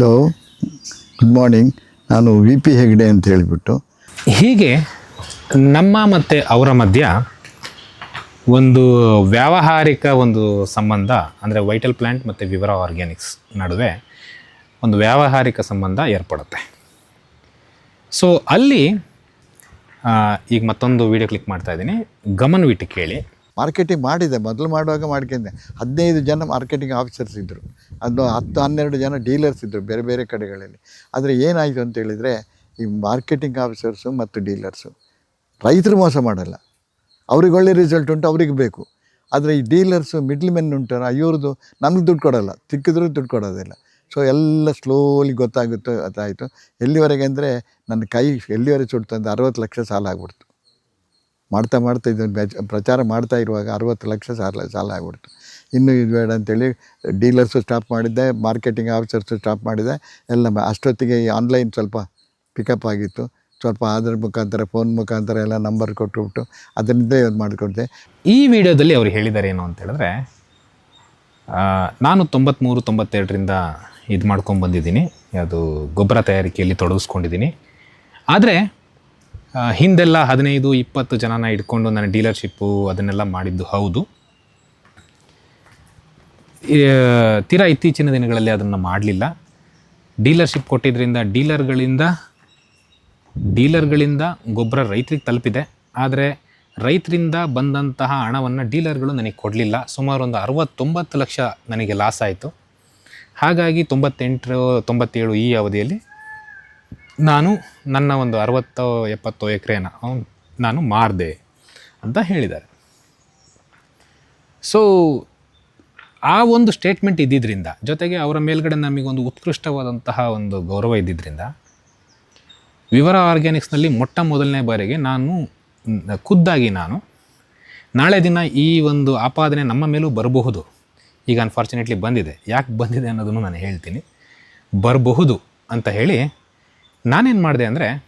Hello good morning ನಾನು V P Hegde ಅಂತ ಹೇಳಿಬಿಟ್ಟು. ಹೀಗೆ ನಮ್ಮ ಮತ್ತು ಅವರ ಮಧ್ಯ ಒಂದು ವ್ಯಾವಹಾರಿಕ ಒಂದು ಸಂಬಂಧ, ಅಂದರೆ ವೈಟಲ್ ಪ್ಲ್ಯಾಂಟ್ ಮತ್ತು ವಿವರ ಆರ್ಗ್ಯಾನಿಕ್ಸ್ ನಡುವೆ ಒಂದು ವ್ಯಾವಹಾರಿಕ ಸಂಬಂಧ ಏರ್ಪಡುತ್ತೆ. ಸೊ ಅಲ್ಲಿ ಈಗ ಮತ್ತೊಂದು ವಿಡಿಯೋ ಕ್ಲಿಕ್ ಮಾಡ್ತಾ ಇದ್ದೀನಿ. ಗಮನವಿಟ್ಟು ಕೇಳಿ. ಮಾರ್ಕೆಟಿಂಗ್ ಮಾಡಿದೆ, ಮೊದಲು ಮಾಡುವಾಗ ಮಾಡ್ಕೊಂಡೆ. ಹದಿನೈದು ಜನ ಮಾರ್ಕೆಟಿಂಗ್ ಆಫೀಸರ್ಸ್ ಇದ್ದರು ಅದು ಹತ್ತು, ಹನ್ನೆರಡು ಜನ ಡೀಲರ್ಸ್ ಇದ್ದರು ಬೇರೆ ಬೇರೆ ಕಡೆಗಳಲ್ಲಿ. ಆದರೆ ಏನಾಯಿತು ಅಂತ ಹೇಳಿದರೆ, ಈ ಮಾರ್ಕೆಟಿಂಗ್ ಆಫೀಸರ್ಸು ಮತ್ತು ಡೀಲರ್ಸು ರೈತರು ಮೋಸ ಮಾಡಲ್ಲ. ಅವ್ರಿಗೆ ಒಳ್ಳೆ ರಿಸಲ್ಟ್ ಉಂಟು, ಅವ್ರಿಗೆ ಬೇಕು. ಆದರೆ ಈ ಡೀಲರ್ಸು ಮಿಡ್ಲ್ ಮೆನ್ ಉಂಟಾರ ಇವ್ರದ್ದು ನಮ್ಗೆ ದುಡ್ಡು ಕೊಡೋಲ್ಲ ತಿಕ್ಕಿದ್ರು ದುಡ್ಡು ಕೊಡೋದಿಲ್ಲ. ಸೊ ಎಲ್ಲ ಸ್ಲೋಲಿ ಗೊತ್ತಾಗುತ್ತೋ, ಅದಾಯಿತು. ಎಲ್ಲಿವರೆಗೆ ಅಂದರೆ, ನನ್ನ ಕೈ ಎಲ್ಲಿವರೆಗೆ ಸುಡ್ತು ಅಂದರೆ ಅರವತ್ತು ಲಕ್ಷ ಸಾಲ ಆಗ್ಬಿಡ್ತು. ಮಾಡ್ತಾ ಮಾಡ್ತಾ ಇದ್ದ ಬೆಚ್- ಪ್ರಚಾರ ಮಾಡ್ತಾ ಇರುವಾಗ ಅರವತ್ತು ಲಕ್ಷ ಸಾಲ ಸಾಲ ಆಗ್ಬಿಡ್ತು. ಇನ್ನೂ ಇದು ಬೇಡ ಅಂತೇಳಿ ಡೀಲರ್ಸು ಸ್ಟಾಪ್ ಮಾಡಿದ್ದೆ, ಮಾರ್ಕೆಟಿಂಗ್ ಆಫೀಸರ್ಸು ಸ್ಟಾಪ್ ಮಾಡಿದೆ. ಎಲ್ಲ ಅಷ್ಟೊತ್ತಿಗೆ ಈ ಆನ್ಲೈನ್ ಸ್ವಲ್ಪ ಪಿಕಪ್ ಆಗಿತ್ತು. ಸ್ವಲ್ಪ ಆಧಾರ್ ಮುಖಾಂತರ, ಫೋನ್ ಮುಖಾಂತರ ಎಲ್ಲ ನಂಬರ್ ಕೊಟ್ಟುಬಿಟ್ಟು ಅದರಿಂದ ಇದು ಮಾಡಿಕೊಡ್ದೆ ಈ ವಿಡಿಯೋದಲ್ಲಿ ಅವ್ರು ಹೇಳಿದ್ದಾರೆ ಏನು ಅಂತ ಹೇಳಿದ್ರೆ ನಾನು ತೊಂಬತ್ತ್ಮೂರು ತೊಂಬತ್ತೆರಡರಿಂದ ಇದು ಮಾಡ್ಕೊಂಡು ಬಂದಿದ್ದೀನಿ. ಅದು ಗೊಬ್ಬರ ತಯಾರಿಕೆಯಲ್ಲಿ ತೊಡಗಿಸ್ಕೊಂಡಿದ್ದೀನಿ. ಆದರೆ ಹಿಂದೆಲ್ಲ ಹದಿನೈದು, ಇಪ್ಪತ್ತು ಜನನ ಇಟ್ಕೊಂಡು ನಾನು ಡೀಲರ್ಶಿಪ್ಪು ಅದನ್ನೆಲ್ಲ ಮಾಡಿದ್ದು ಹೌದು. ತೀರಾ ಇತ್ತೀಚಿನ ದಿನಗಳಲ್ಲಿ ಅದನ್ನು ಮಾಡಲಿಲ್ಲ. ಡೀಲರ್ಶಿಪ್ ಕೊಟ್ಟಿದ್ದರಿಂದ ಡೀಲರ್ಗಳಿಂದ ಡೀಲರ್ಗಳಿಂದ ಗೊಬ್ಬರ ರೈತರಿಗೆ ತಲುಪಿದೆ. ಆದರೆ ರೈತರಿಂದ ಬಂದಂತಹ ಹಣವನ್ನು ಡೀಲರ್ಗಳು ನನಗೆ ಕೊಡಲಿಲ್ಲ. ಸುಮಾರು ಒಂದು ಅರವತ್ತೊಂಬತ್ತು ಲಕ್ಷ ನನಗೆ ಲಾಸ್ ಆಯಿತು. ಹಾಗಾಗಿ ತೊಂಬತ್ತೆಂಟು, ತೊಂಬತ್ತೇಳು ಈ ಅವಧಿಯಲ್ಲಿ ನಾನು ನನ್ನ ಒಂದು ಅರವತ್ತು ಎಪ್ಪತ್ತು ಎಕರೆನ ನಾನು ಮಾರಿದೆ ಅಂತ ಹೇಳಿದ್ದಾರೆ. ಸೊ ಆ ಒಂದು ಸ್ಟೇಟ್ಮೆಂಟ್ ಇದ್ದಿದ್ದರಿಂದ ಜೊತೆಗೆ ಅವರ ಮೇಲ್ಗಡೆ ನಮಗೊಂದು ಉತ್ಕೃಷ್ಟವಾದಂತಹ ಒಂದು ಗೌರವ ಇದ್ದಿದ್ದರಿಂದ ವಿವರ ಆರ್ಗ್ಯಾನಿಕ್ಸ್ನಲ್ಲಿ ಮೊಟ್ಟ ಮೊದಲನೇ ಬಾರಿಗೆ ನಾನು ಖುದ್ದಾಗಿ ನಾನು, ನಾಳೆ ದಿನ ಈ ಒಂದು ಆಪಾದನೆ ನಮ್ಮ ಮೇಲೂ ಬರಬಹುದು. ಈಗ ಅನ್ಫಾರ್ಚುನೇಟ್ಲಿ ಬಂದಿದೆ. ಯಾಕೆ ಬಂದಿದೆ ಅನ್ನೋದನ್ನು ನಾನು ಹೇಳ್ತೀನಿ. ಬರಬಹುದು ಅಂತ ಹೇಳಿ ನಾನೇನು ಮಾಡಿದೆ ಅಂದರೆ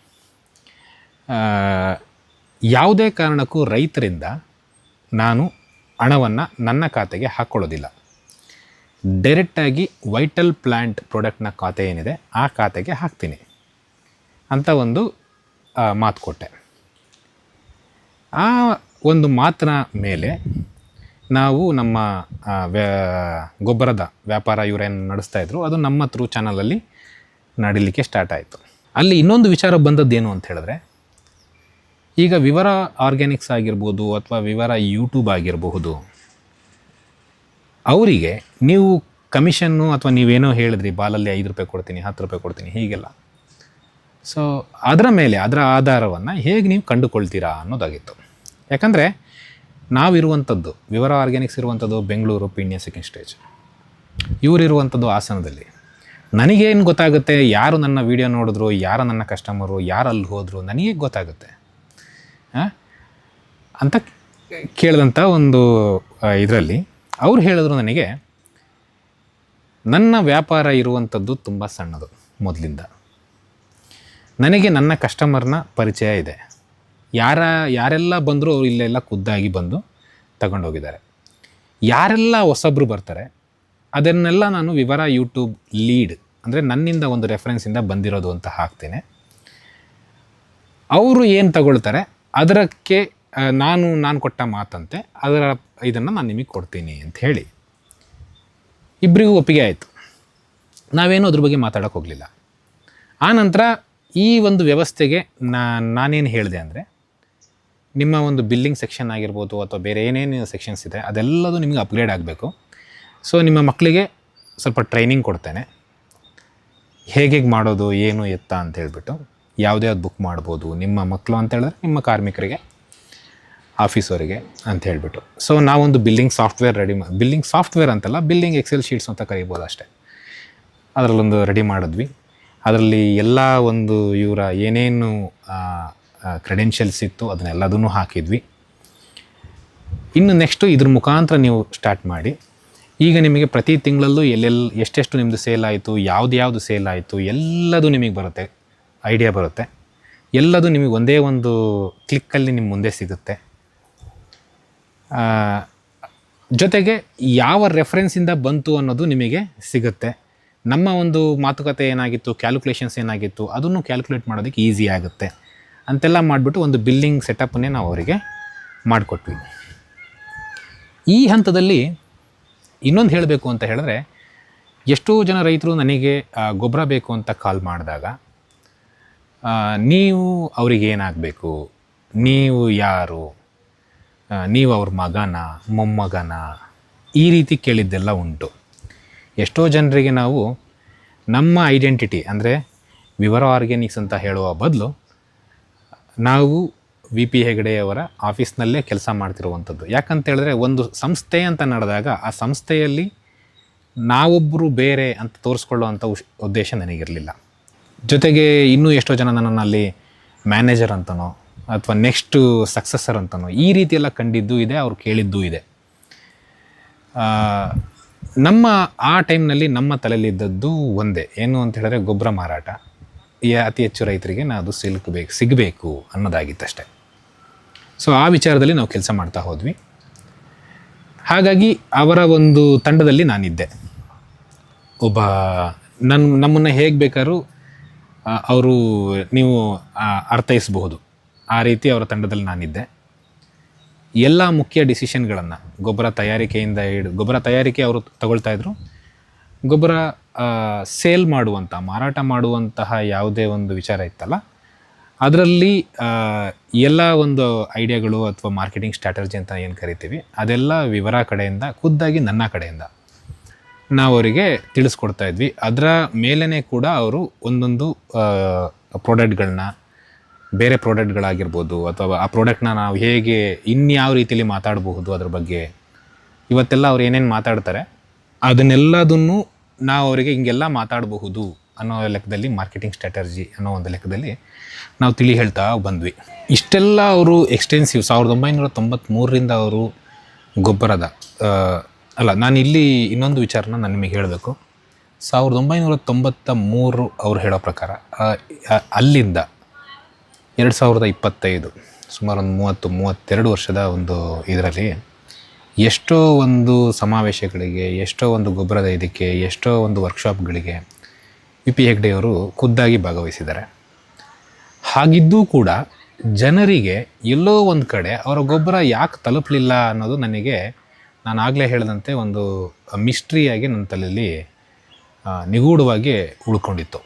ಯಾವುದೇ ಕಾರಣಕ್ಕೂ ರೈತರಿಂದ ನಾನು ಹಣವನ್ನು ನನ್ನ ಖಾತೆಗೆ ಹಾಕ್ಕೊಳ್ಳೋದಿಲ್ಲ ಡೈರೆಕ್ಟಾಗಿ ವೈಟಲ್ ಪ್ಲ್ಯಾಂಟ್ ಪ್ರಾಡಕ್ಟ್ನ ಖಾತೆ ಏನಿದೆ, ಆ ಖಾತೆಗೆ ಹಾಕ್ತೀನಿ ಅಂತ ಒಂದು ಮಾತು ಕೊಟ್ಟೆ. ಆ ಒಂದು ಮಾತಿನ ಮೇಲೆ ನಾವು ನಮ್ಮ ವ್ಯಾ- ಗೊಬ್ಬರದ ವ್ಯಾಪಾರ ಇವರೇನು ನಡೆಸ್ತಾಯಿದ್ರು ಅದು ನಮ್ಮ ಥ್ರೂ ಚಾನಲಲ್ಲಿ ನಡೀಲಿಕ್ಕೆ ಸ್ಟಾರ್ಟ್ ಆಯಿತು. ಅಲ್ಲಿ ಇನ್ನೊಂದು ವಿಚಾರ ಬಂದದ್ದೇನು ಅಂತ ಹೇಳಿದ್ರೆ, ಈಗ ವಿವರ ಆರ್ಗ್ಯಾನಿಕ್ಸ್ ಆಗಿರ್ಬೋದು ಅಥವಾ ವಿವರ ಯೂಟ್ಯೂಬ್ ಆಗಿರಬಹುದು, ಅವರಿಗೆ ನೀವು ಕಮಿಷನ್ನು ಅಥವಾ ನೀವೇನೋ ಹೇಳಿದ್ರಿ, ಬಾಲಲ್ಲಿ ಐದು ರೂಪಾಯಿ ಕೊಡ್ತೀನಿ, ಹತ್ತು ರೂಪಾಯಿ ಕೊಡ್ತೀನಿ, ಹೀಗೆಲ್ಲ. ಸೊ ಅದರ ಮೇಲೆ, ಅದರ ಆಧಾರವನ್ನು ಹೇಗೆ ನೀವು ಕಂಡುಕೊಳ್ತೀರಾ ಅನ್ನೋದಾಗಿತ್ತು. ಯಾಕಂದರೆ, ನಾವಿರುವಂಥದ್ದು, ವಿವರ ಆರ್ಗ್ಯಾನಿಕ್ಸ್ ಇರುವಂಥದ್ದು ಬೆಂಗಳೂರು ಪಿಣ್ಯ ಸೆಕೆಂಡ್ ಸ್ಟೇಜ್ ಇವರಿರುವಂಥದ್ದು ಹಾಸನದಲ್ಲಿ. ನನಗೇನು ಗೊತ್ತಾಗುತ್ತೆ? ಯಾರು ನನ್ನ ವಿಡಿಯೋ ನೋಡಿದ್ರು? ಯಾರು ನನ್ನ ಕಸ್ಟಮರು? ಯಾರು ಅಲ್ಲಿ ಹೋದರು? ನನಗೆ ಗೊತ್ತಾಗುತ್ತೆ? ಅಂತ ಕೇಳಿದಂಥ ಒಂದು ಇದರಲ್ಲಿ ಅವ್ರು ಹೇಳಿದ್ರು ನನಗೆ, ನನ್ನ ವ್ಯಾಪಾರ ಇರುವಂಥದ್ದು ತುಂಬ ಸಣ್ಣದು ಮೊದಲಿಂದ. ನನಗೆ ನನ್ನ ಕಸ್ಟಮರ್ನ ಪರಿಚಯ ಇದೆ. ಯಾರ, ಯಾರೆಲ್ಲ ಬಂದರೂ ಅವರು ಇಲ್ಲೆಲ್ಲ ಖುದ್ದಾಗಿ ಬಂದು ತಗೊಂಡೋಗಿದ್ದಾರೆ. ಯಾರೆಲ್ಲ ಹೊಸಬ್ರು ಬರ್ತಾರೆ ಅದನ್ನೆಲ್ಲ ನಾನು ವಿವರ ಯೂಟ್ಯೂಬ್ ಲೀಡ್ ಅಂದರೆ ನನ್ನಿಂದ ಒಂದು ರೆಫರೆನ್ಸಿಂದ ಬಂದಿರೋದು ಅಂತ ಹಾಕ್ತೇನೆ. ಅವರು ಏನು ತಗೊಳ್ತಾರೆ ಅದಕ್ಕೆ ನಾನು ನಾನು ಕೊಟ್ಟ ಮಾತಂತೆ, ಅದರ ಇದನ್ನು ನಾನು ನಿಮಗೆ ಕೊಡ್ತೀನಿ ಅಂತ ಹೇಳಿ. ಇಬ್ಬರಿಗೂ ಒಪ್ಪಿಗೆ ಆಯಿತು. ನಾವೇನು ಅದ್ರ ಬಗ್ಗೆ ಮಾತಾಡೋಕೆ ಹೋಗಲಿಲ್ಲ. ಆನಂತರ ನಂತರ ಈ ಒಂದು ವ್ಯವಸ್ಥೆಗೆ ನಾ, ನಾನೇನು ಹೇಳಿದೆ ಅಂದರೆ, ನಿಮ್ಮ ಒಂದು ಬಿಲ್ಲಿಂಗ್ ಸೆಕ್ಷನ್ ಆಗಿರ್ಬೋದು ಅಥವಾ ಬೇರೆ ಏನೇನು ಸೆಕ್ಷನ್ಸ್ ಇದೆ, ಅದೆಲ್ಲದೂ ನಿಮಗೆ ಅಪ್ಗ್ರೇಡ್ ಆಗಬೇಕು. ಸೊ ನಿಮ್ಮ ಮಕ್ಕಳಿಗೆ ಸ್ವಲ್ಪ ಟ್ರೈನಿಂಗ್ ಕೊಡ್ತೇನೆ. ಹೇಗೆ ಮಾಡೋದು, ಏನು ಎತ್ತ ಅಂತ ಹೇಳ್ಬಿಟ್ಟು ಯಾವುದೇ ಅದು ಬುಕ್ ಮಾಡ್ಬೋದು, ನಿಮ್ಮ ಮಕ್ಕಳು ಅಂತ ಹೇಳಿದ್ರೆ ನಿಮ್ಮ ಕಾರ್ಮಿಕರಿಗೆ ಆಫೀಸವರಿಗೆ ಅಂತ ಹೇಳಿಬಿಟ್ಟು. ಸೊ ನಾವೊಂದು ಬಿಲ್ಲಿಂಗ್ ಸಾಫ್ಟ್ವೇರ್ ರೆಡಿ ಮಾ ಬಿಲ್ಲಿಂಗ್ ಸಾಫ್ಟ್ವೇರ್ ಅಂತಲ್ಲ ಬಿಲ್ಲಿಂಗ್ ಎಕ್ಸೆಲ್ ಶೀಟ್ಸ್ ಅಂತ ಕರಿಬೋದು ಅಷ್ಟೇ. ಅದರಲ್ಲೊಂದು ರೆಡಿ ಮಾಡಿದ್ವಿ. ಅದರಲ್ಲಿ ಎಲ್ಲ ಒಂದು ಇವರ ಏನೇನು ಕ್ರೆಡೆನ್ಷಿಯಲ್ಸ್ ಇತ್ತು ಅದನ್ನೆಲ್ಲದನ್ನು ಹಾಕಿದ್ವಿ. ಇನ್ನು ನೆಕ್ಸ್ಟು ಇದ್ರ ಮುಖಾಂತರ ನೀವು ಸ್ಟಾರ್ಟ್ ಮಾಡಿ ಈಗ ನಿಮಗೆ ಪ್ರತಿ ತಿಂಗಳಲ್ಲೂ ಎಲ್ಲೆಲ್ಲಿ ಎಷ್ಟೆಷ್ಟು ನಿಮ್ಮದು ಸೇಲ್ ಆಯಿತು, ಯಾವ್ದು ಯಾವುದು ಸೇಲ್ ಆಯಿತು, ಎಲ್ಲದು ನಿಮಗೆ ಬರುತ್ತೆ ಐಡಿಯಾ ಬರುತ್ತೆ. ಎಲ್ಲದೂ ನಿಮಗೆ ಒಂದೇ ಒಂದು ಕ್ಲಿಕ್ಕಲ್ಲಿ ನಿಮ್ಮ ಮುಂದೆ ಸಿಗುತ್ತೆ. ಜೊತೆಗೆ ಯಾವ ರೆಫರೆನ್ಸಿಂದ ಬಂತು ಅನ್ನೋದು ನಿಮಗೆ ಸಿಗುತ್ತೆ. ನಮ್ಮ ಒಂದು ಮಾತುಕತೆ ಏನಾಗಿತ್ತು ಕ್ಯಾಲ್ಕುಲೇಷನ್ಸ್ ಏನಾಗಿತ್ತು, ಅದನ್ನು ಕ್ಯಾಲ್ಕುಲೇಟ್ ಮಾಡೋದಕ್ಕೆ ಈಸಿ ಆಗುತ್ತೆ. ಅಂತೆಲ್ಲ ಮಾಡಿಬಿಟ್ಟು ಒಂದು ಬಿಲ್ಲಿಂಗ್ ಸೆಟಪ್ಪನ್ನೇ ನಾವು ಅವರಿಗೆ ಮಾಡಿಕೊಟ್ವಿ. ಈ ಹಂತದಲ್ಲಿ ಇನ್ನೊಂದು ಹೇಳಬೇಕು ಅಂತ ಹೇಳಿದ್ರೆ, ಎಷ್ಟೋ ಜನ ರೈತರು ನನಗೆ ಗೊಬ್ಬರ ಬೇಕು ಅಂತ ಕಾಲ್ ಮಾಡಿದಾಗ ನೀವು ಅವ್ರಿಗೆ ಏನಾಗಬೇಕು? ನೀವು ಯಾರು? ನೀವು ಅವ್ರ ಮಗನ? ಮೊಮ್ಮಗನ? ಈ ರೀತಿ ಕೇಳಿದ್ದೆಲ್ಲ ಉಂಟು. ಎಷ್ಟೋ ಜನರಿಗೆ ನಾವು ನಮ್ಮ ಐಡೆಂಟಿಟಿ ಅಂದರೆ, ವಿವರ ಆರ್ಗ್ಯಾನಿಕ್ಸ್ ಅಂತ ಹೇಳುವ ಬದಲು, ನಾವು ವಿ ಪಿ ಹೆಗಡೆಯವರ ಆಫೀಸ್ನಲ್ಲೇ ಕೆಲಸ ಮಾಡ್ತಿರುವಂಥದ್ದು. ಯಾಕಂತ ಹೇಳಿದ್ರೆ ಒಂದು ಸಂಸ್ಥೆ ಅಂತ ನಡೆದಾಗ ಆ ಸಂಸ್ಥೆಯಲ್ಲಿ ನಾವೊಬ್ಬರು ಬೇರೆ ಅಂತ ತೋರಿಸ್ಕೊಳ್ಳುವಂಥ ಉದ್ದೇಶ ನನಗಿರಲಿಲ್ಲ. ಜೊತೆಗೆ ಇನ್ನೂ ಎಷ್ಟೋ ಜನ ನನ್ನನ್ನು ಅಲ್ಲಿ ಮ್ಯಾನೇಜರ್ ಅಂತನೋ ಅಥವಾ ನೆಕ್ಸ್ಟು ಸಕ್ಸಸರ್ ಅಂತನೋ ಈ ರೀತಿಯೆಲ್ಲ ಕಂಡಿದ್ದೂ ಇದೆ, ಅವ್ರು ಕೇಳಿದ್ದೂ ಇದೆ. ನಮ್ಮ ಆ ಟೈಮ್ನಲ್ಲಿ ನಮ್ಮ ತಲೆಯಲ್ಲಿದ್ದದ್ದು ಒಂದೇ. ಏನು ಅಂತ ಹೇಳಿದ್ರೆ ಗೊಬ್ಬರ ಮಾರಾಟ. ಅತಿ ಹೆಚ್ಚು ರೈತರಿಗೆ ನಾನು ಅದು ಸಿಲುಕಬೇಕು ಸಿಗಬೇಕು ಅನ್ನೋದಾಗಿತ್ತಷ್ಟೆ. ಸೊ ಆ ವಿಚಾರದಲ್ಲಿ ನಾವು ಕೆಲಸ ಮಾಡ್ತಾ ಹೋದ್ವಿ. ಹಾಗಾಗಿ ಅವರ ಒಂದು ತಂಡದಲ್ಲಿ ನಾನಿದ್ದೆ. ಒಬ್ಬ ನನ್ನ ನಮ್ಮನ್ನು ಹೇಗೆ ಬೇಕಾದ್ರೂ ಅವರು ನೀವು ಅರ್ಥೈಸಬಹುದು. ಆ ರೀತಿ ಅವರ ತಂಡದಲ್ಲಿ ನಾನಿದ್ದೆ. ಎಲ್ಲ ಮುಖ್ಯ ಡಿಸಿಷನ್ಗಳನ್ನು, ಗೊಬ್ಬರ ತಯಾರಿಕೆಯಿಂದ ಹಿಡಿದು ಗೊಬ್ಬರ ತಯಾರಿಕೆ ಅವರು ತಗೊಳ್ತಾ ಇದ್ರು. ಗೊಬ್ಬರ ಸೇಲ್ ಮಾಡುವಂಥ ಮಾರಾಟ ಮಾಡುವಂತಹ ಯಾವುದೇ ಒಂದು ವಿಚಾರ ಇತ್ತಲ್ಲ ಅದರಲ್ಲಿ ಎಲ್ಲ ಒಂದು ಐಡಿಯಾಗಳು ಅಥವಾ ಮಾರ್ಕೆಟಿಂಗ್ ಸ್ಟ್ರಾಟಜಿ ಅಂತ ಏನು ಕರಿತೀವಿ, ಅದೆಲ್ಲ ವಿವರ ಕಡೆಯಿಂದ, ಖುದ್ದಾಗಿ ನನ್ನ ಕಡೆಯಿಂದ ನಾವು ಅವರಿಗೆ ತಿಳಿಸ್ಕೊಡ್ತಾ ಇದ್ವಿ. ಅದರ ಮೇಲೇ ಕೂಡ ಅವರು ಒಂದೊಂದು ಪ್ರಾಡಕ್ಟ್ಗಳನ್ನ ಬೇರೆ ಪ್ರಾಡಕ್ಟ್ಗಳಾಗಿರ್ಬೋದು ಅಥವಾ ಆ ಪ್ರಾಡಕ್ಟ್ನ ನಾವು ಹೇಗೆ ಇನ್ಯಾವ ರೀತಿಯಲ್ಲಿ ಮಾತಾಡಬಹುದು ಅದ್ರ ಬಗ್ಗೆ ಇವತ್ತೆಲ್ಲ ಅವ್ರು ಏನೇನು ಮಾತಾಡ್ತಾರೆ, ಅದನ್ನೆಲ್ಲದನ್ನು ನಾವು ಅವರಿಗೆ ಹಿಂಗೆಲ್ಲ ಮಾತಾಡಬಹುದು ಅನ್ನೋ ಲೆಕ್ಕದಲ್ಲಿ ಮಾರ್ಕೆಟಿಂಗ್ ಸ್ಟ್ರಾಟಜಿ ಅನ್ನೋ ಒಂದು ಲೆಕ್ಕದಲ್ಲಿ ನಾವು ತಿಳಿ ಹೇಳ್ತಾ ಬಂದ್ವಿ. ಇಷ್ಟೆಲ್ಲ ಅವರು ಎಕ್ಸ್ಟೆನ್ಸಿವ್ ಸಾವಿರದ ಒಂಬೈನೂರ ತೊಂಬತ್ತ್ಮೂರರಿಂದ ಅವರು ಗೊಬ್ಬರದ ಅಲ್ಲ, ನಾನು ಇಲ್ಲಿ ಇನ್ನೊಂದು ವಿಚಾರನ ನಾನು ನಿಮಗೆ ಹೇಳಬೇಕು. ಸಾವಿರದ ಒಂಬೈನೂರ ತೊಂಬತ್ತ ಮೂರು ಅವರು ಹೇಳೋ ಪ್ರಕಾರ ಅಲ್ಲಿಂದ ಎರಡು ಸಾವಿರದ ಇಪ್ಪತ್ತೈದು, ಸುಮಾರು ಒಂದು ಮೂವತ್ತು, ಮೂವತ್ತೆರಡು ವರ್ಷದ ಒಂದು ಇದರಲ್ಲಿ ಎಷ್ಟೋ ಒಂದು ಸಮಾವೇಶಗಳಿಗೆ, ಎಷ್ಟೋ ಒಂದು ಗೊಬ್ಬರದ ಇದಕ್ಕೆ, ಎಷ್ಟೋ ಒಂದು ವರ್ಕ್ಶಾಪ್ಗಳಿಗೆ ವಿ ಪಿ ಹೆಗ್ಡೆಯವರು ಖುದ್ದಾಗಿ ಭಾಗವಹಿಸಿದ್ದಾರೆ. ಹಾಗಿದ್ದೂ ಕೂಡ ಜನರಿಗೆ ಎಲ್ಲೋ ಒಂದು ಕಡೆ ಅವರ ಗೊಬ್ಬರ ಯಾಕೆ ತಲುಪಲಿಲ್ಲ ಅನ್ನೋದು ನನಗೆ ನಾನು ಆಗಲೇ ಹೇಳಿದಂತೆ ಒಂದು ಮಿಸ್ಟ್ರಿಯಾಗಿ ನನ್ನ ತಲೆಯಲ್ಲಿ ನಿಗೂಢವಾಗಿ ಉಳ್ಕೊಂಡಿತ್ತು.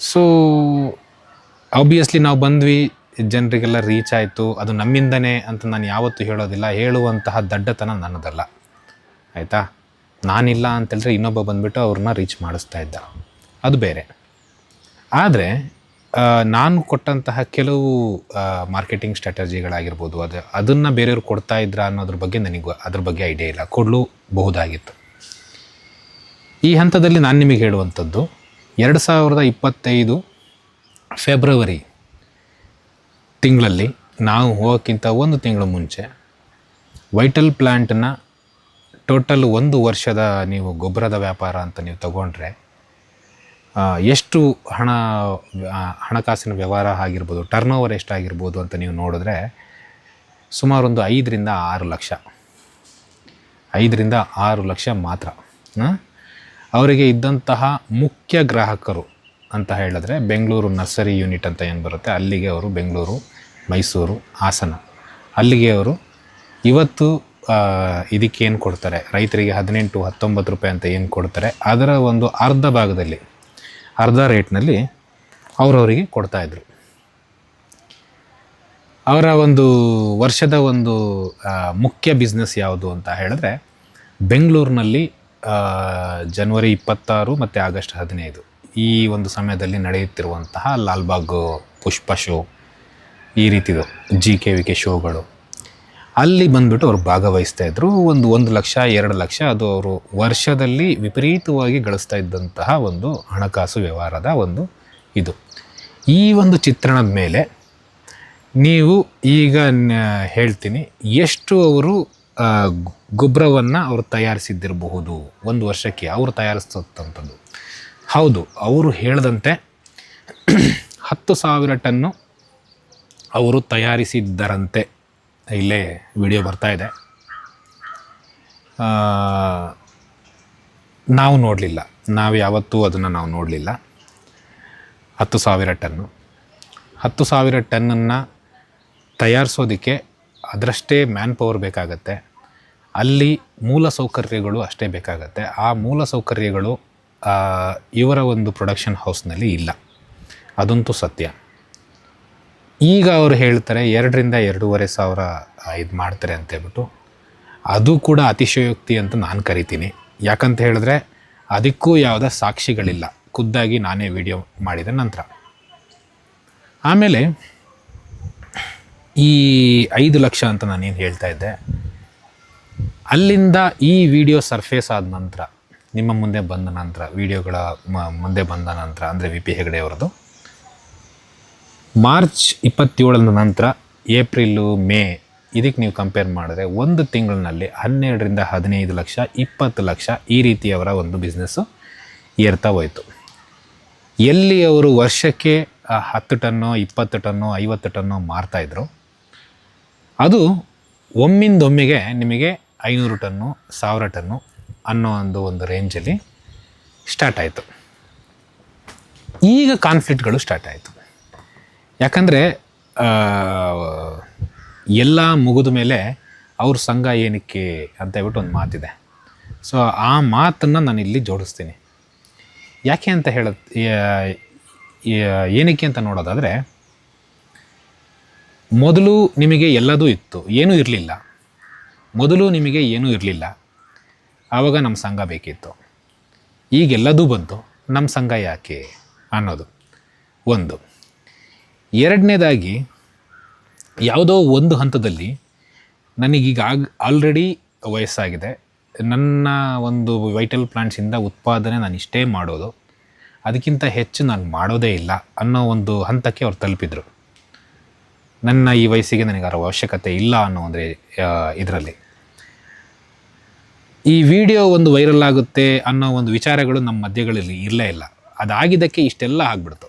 ಸೊ ಆಬ್ವಿಯಸ್ಲಿ ನಾವು ಬಂದ್ವಿ, ಜನರಿಗೆಲ್ಲ ರೀಚ್ ಆಯಿತು, ಅದು ನಮ್ಮಿಂದನೇ ಅಂತ ನಾನು ಯಾವತ್ತೂ ಹೇಳೋದಿಲ್ಲ, ಹೇಳುವಂತಹ ದಡ್ಡತನ ನನ್ನದಲ್ಲ. ಆಯಿತಾ? ನಾನಿಲ್ಲ ಅಂತೇಳಿದ್ರೆ ಇನ್ನೊಬ್ಬ ಬಂದುಬಿಟ್ಟು ಅವ್ರನ್ನ ರೀಚ್ ಮಾಡಿಸ್ತಾ ಇದ್ದ. ಅದು ಬೇರೆ. ಆದರೆ ನಾನು ಕೊಟ್ಟಂತಹ ಕೆಲವು ಮಾರ್ಕೆಟಿಂಗ್ ಸ್ಟ್ರಾಟಜಿಗಳಾಗಿರ್ಬೋದು, ಅದು, ಅದನ್ನು ಬೇರೆಯವ್ರು ಕೊಡ್ತಾ ಇದ್ರ ಅನ್ನೋದ್ರ ಬಗ್ಗೆ ನನಗೆ ಅದ್ರ ಬಗ್ಗೆ ಐಡಿಯಾ ಇಲ್ಲ. ಕೊಡಲೂಬಹುದಾಗಿತ್ತು ಈ ಹಂತದಲ್ಲಿ ನಾನು ನಿಮಗೆ ಹೇಳುವಂಥದ್ದು ಎರಡು ಸಾವಿರದ ಇಪ್ಪತ್ತೈದು ಫೆಬ್ರವರಿ ತಿಂಗಳಲ್ಲಿ ನಾವು ಹೋಗೋಕ್ಕಿಂತ ಒಂದು ತಿಂಗಳು ಮುಂಚೆ ವೈಟಲ್ ಪ್ಲ್ಯಾಂಟನ್ನ ಟೋಟಲ್ ಒಂದು ವರ್ಷದ ನೀವು ಗೊಬ್ಬರದ ವ್ಯಾಪಾರ ಅಂತ ನೀವು ತಗೊಂಡ್ರೆ ಎಷ್ಟು ಹಣ ಹಣಕಾಸಿನ ವ್ಯವಹಾರ ಆಗಿರ್ಬೋದು ಟರ್ನ್ ಓವರ್ ಎಷ್ಟಾಗಿರ್ಬೋದು ಅಂತ ನೀವು ನೋಡಿದ್ರೆ ಸುಮಾರು ಒಂದು ಐದರಿಂದ ಆರು ಲಕ್ಷ. ಐದರಿಂದ ಆರು ಲಕ್ಷ ಮಾತ್ರ. ಅವರಿಗೆ ಇದ್ದಂತಹ ಮುಖ್ಯ ಗ್ರಾಹಕರು ಅಂತ ಹೇಳಿದ್ರೆ ಬೆಂಗಳೂರು ನರ್ಸರಿ ಯೂನಿಟ್ ಅಂತ ಏನು ಬರುತ್ತೆ? ಅಲ್ಲಿಗೆ ಅವರು ಬೆಂಗಳೂರು, ಮೈಸೂರು ಹಾಸನ. ಅಲ್ಲಿಗೆ ಅವರು ಇವತ್ತು ಇದಕ್ಕೆ ಏನು ಕೊಡ್ತಾರೆ? ರೈತರಿಗೆ ಹದಿನೆಂಟು, ಹತ್ತೊಂಬತ್ತು ರೂಪಾಯಿ ಅಂತ ಏನು ಕೊಡ್ತಾರೆ? ಅದರ ಒಂದು ಅರ್ಧ ಭಾಗದಲ್ಲಿ ಅರ್ಧ ರೇಟ್ನಲ್ಲಿ ಅವರವರಿಗೆ ಕೊಡ್ತಾಯಿದ್ರು ಅವರ ಒಂದು ವರ್ಷದ ಒಂದು ಮುಖ್ಯ ಬಿಸ್ನೆಸ್ ಯಾವುದು ಅಂತ ಹೇಳಿದ್ರೆ ಬೆಂಗಳೂರಿನಲ್ಲಿ ಜನವರಿ ಇಪ್ಪತ್ತಾರು ಮತ್ತು ಆಗಸ್ಟ್ ಹದಿನೈದು ಈ ಒಂದು ಸಮಯದಲ್ಲಿ ನಡೆಯುತ್ತಿರುವಂತಹ ಲಾಲ್ಬಾಗ್ ಪುಷ್ಪ ಶೋ ಈ ರೀತಿದು ಜಿ ಕೆ ವಿ ಕೆ ಶೋಗಳು ಅಲ್ಲಿ ಬಂದ್ಬಿಟ್ಟು ಅವರು ಭಾಗವಹಿಸ್ತಾ ಇದ್ರು. ಒಂದು ಒಂದು ಲಕ್ಷ, ಎರಡು ಲಕ್ಷ, ಅದು ಅವರು ವರ್ಷದಲ್ಲಿ ವಿಪರೀತವಾಗಿ ಗಳಿಸ್ತಾ ಇದ್ದಂತಹ ಒಂದು ಹಣಕಾಸು ವ್ಯವಹಾರದ ಒಂದು ಇದು. ಈ ಒಂದು ಚಿತ್ರಣದ ಮೇಲೆ ನೀವು ಈಗ ಹೇಳ್ತೀನಿ, ಎಷ್ಟು ಅವರು ಗೊಬ್ಬರವನ್ನು ಅವರು ತಯಾರಿಸಿದ್ದಿರಬಹುದು? ಒಂದು ವರ್ಷಕ್ಕೆ ಅವರು ತಯಾರಿಸ್ತಂಥದ್ದು ಹೌದು, ಅವರು ಹೇಳಿದಂತೆ ಹತ್ತು ಸಾವಿರ ಟನ್ನು ಅವರು ತಯಾರಿಸಿದ್ದರಂತೆ. ಇಲ್ಲೇ ವಿಡಿಯೋ ಬರ್ತಾ ಇದೆ. ನಾವು ನೋಡಲಿಲ್ಲ. ನಾವು ಯಾವತ್ತೂ ಅದನ್ನು ನಾವು ನೋಡಲಿಲ್ಲ. ಹತ್ತು ಸಾವಿರ ಟನ್ನು. ಹತ್ತು ಸಾವಿರ ಟನ್ನನ್ನು ತಯಾರಿಸೋದಕ್ಕೆ ಅದರಷ್ಟೇ ಮ್ಯಾನ್ ಪವರ್ ಬೇಕಾಗತ್ತೆ. ಅಲ್ಲಿ ಮೂಲ ಸೌಕರ್ಯಗಳು ಅಷ್ಟೇ ಬೇಕಾಗತ್ತೆ. ಆ ಮೂಲ ಸೌಕರ್ಯಗಳು ಇವರ ಒಂದು ಪ್ರೊಡಕ್ಷನ್ ಹೌಸ್ನಲ್ಲಿ ಇಲ್ಲ. ಅದಂತೂ ಸತ್ಯ. ಈಗ ಅವರು ಹೇಳ್ತಾರೆ ಎರಡರಿಂದ ಎರಡೂವರೆ ಸಾವಿರ ಇದು ಮಾಡ್ತಾರೆ ಅಂತ ಹೇಳ್ಬಿಟ್ಟು ಅದು ಕೂಡ ಅತಿಶಯೋಕ್ತಿ ಅಂತ ನಾನು ಕರಿತೀನಿ. ಯಾಕಂತ ಹೇಳಿದ್ರೆ ಅದಕ್ಕೂ ಯಾವುದೇ ಸಾಕ್ಷಿಗಳಿಲ್ಲ. ಖುದ್ದಾಗಿ ನಾನೇ ವಿಡಿಯೋ ಮಾಡಿದ ನಂತರ. ಆಮೇಲೆ ಈ ಐದು ಲಕ್ಷ ಅಂತ ನಾನೇನು ಹೇಳ್ತಾ ಇದ್ದೆ, ಅಲ್ಲಿಂದ ಈ ವಿಡಿಯೋ ಸರ್ಫೇಸ್ ಆದ ನಂತರ, ನಿಮ್ಮ ಮುಂದೆ ಬಂದ ನಂತರ, ವಿಡಿಯೋಗಳ ಮುಂದೆ ಬಂದ ನಂತರ, ಅಂದರೆ ವಿ ಪಿ ಹೆಗಡೆ ಅವರದು ಮಾರ್ಚ್ ಇಪ್ಪತ್ತೇಳರ ನಂತರ ಏಪ್ರಿಲು, ಮೇ, ಇದಕ್ಕೆ ನೀವು ಕಂಪೇರ್ ಮಾಡಿದ್ರೆ ಒಂದು ತಿಂಗಳಿನಲ್ಲಿ ಹನ್ನೆರಡರಿಂದ ಹದಿನೈದು ಲಕ್ಷ, ಇಪ್ಪತ್ತು ಲಕ್ಷ ಈ ರೀತಿಯವರ ಒಂದು ಬಿಸ್ನೆಸ್ಸು ಏರ್ತಾ ಹೋಯಿತು. ಎಲ್ಲಿ ಅವರು ವರ್ಷಕ್ಕೆ ಹತ್ತು ಟನ್ನೋ, ಇಪ್ಪತ್ತು ಟನ್ನೋ, ಐವತ್ತು ಟನ್ನೋ ಮಾರ್ತಾಯಿದ್ರು ಅದು ಒಮ್ಮಿಂದೊಮ್ಮೆಗೆ ನಿಮಗೆ ಐನೂರು ಟನ್ನು, ಸಾವಿರ ಟನ್ನು ಅನ್ನೋ ಒಂದು ಒಂದು ರೇಂಜಲ್ಲಿ ಸ್ಟಾರ್ಟ್ ಆಯಿತು. ಈಗ ಕಾನ್ಫ್ಲಿಕ್ಟ್ಗಳು ಸ್ಟಾರ್ಟ್ ಆಯಿತು. ಯಾಕಂದರೆ ಎಲ್ಲ ಮುಗಿದ ಮೇಲೆ ಅವ್ರ ಸಂಘ ಏನಕ್ಕೆ ಅಂತ ಹೇಳ್ಬಿಟ್ಟು ಒಂದು ಮಾತಿದೆ. ಸೊ ಆ ಮಾತನ್ನು ನಾನು ಇಲ್ಲಿ ಜೋಡಿಸ್ತೀನಿ. ಯಾಕೆ ಅಂತ ಹೇಳ ಏನಕ್ಕೆ ಅಂತ ನೋಡೋದಾದರೆ, ಮೊದಲು ನಿಮಗೆ ಎಲ್ಲದೂ ಇತ್ತು, ಏನೂ ಇರಲಿಲ್ಲ. ಮೊದಲು ನಿಮಗೆ ಏನೂ ಇರಲಿಲ್ಲ. ಆವಾಗ ನಮ್ಮ ಸಂಘ ಬೇಕಿತ್ತು. ಈಗೆಲ್ಲದೂ ಬಂತು ನಮ್ಮ ಸಂಘ ಯಾಕೆ ಅನ್ನೋದು. ಒಂದು. ಎರಡನೇದಾಗಿ ಯಾವುದೋ ಒಂದು ಹಂತದಲ್ಲಿ ನನಗೀಗ ಆಗ ಆಲ್ರೆಡಿ ವಯಸ್ಸಾಗಿದೆ. ನನ್ನ ಒಂದು ವೈಟಲ್ ಪ್ಲಾಂಟ್ಸಿಂದ ಉತ್ಪಾದನೆ ನಾನು ಇಷ್ಟೇ ಮಾಡೋದು. ಅದಕ್ಕಿಂತ ಹೆಚ್ಚು ನಾನು ಮಾಡೋದೇ ಇಲ್ಲ ಅನ್ನೋ ಒಂದು ಹಂತಕ್ಕೆ ಅವ್ರು ತಲುಪಿದರು. ನನ್ನ ಈ ವಯಸ್ಸಿಗೆ ನನಗೆ ಅದರ ಅವಶ್ಯಕತೆ ಇಲ್ಲ ಅನ್ನೋ ಅಂದರೆ ಇದರಲ್ಲಿ. ಈ ವಿಡಿಯೋ ಒಂದು ವೈರಲ್ ಆಗುತ್ತೆ ಅನ್ನೋ ಒಂದು ವಿಚಾರಗಳು ನಮ್ಮ ಮಧ್ಯಗಳಲ್ಲಿ ಇರಲೇ ಇಲ್ಲ. ಅದಾಗಿದ್ದಕ್ಕೆ ಇಷ್ಟೆಲ್ಲ ಆಗ್ಬಿಡ್ತು.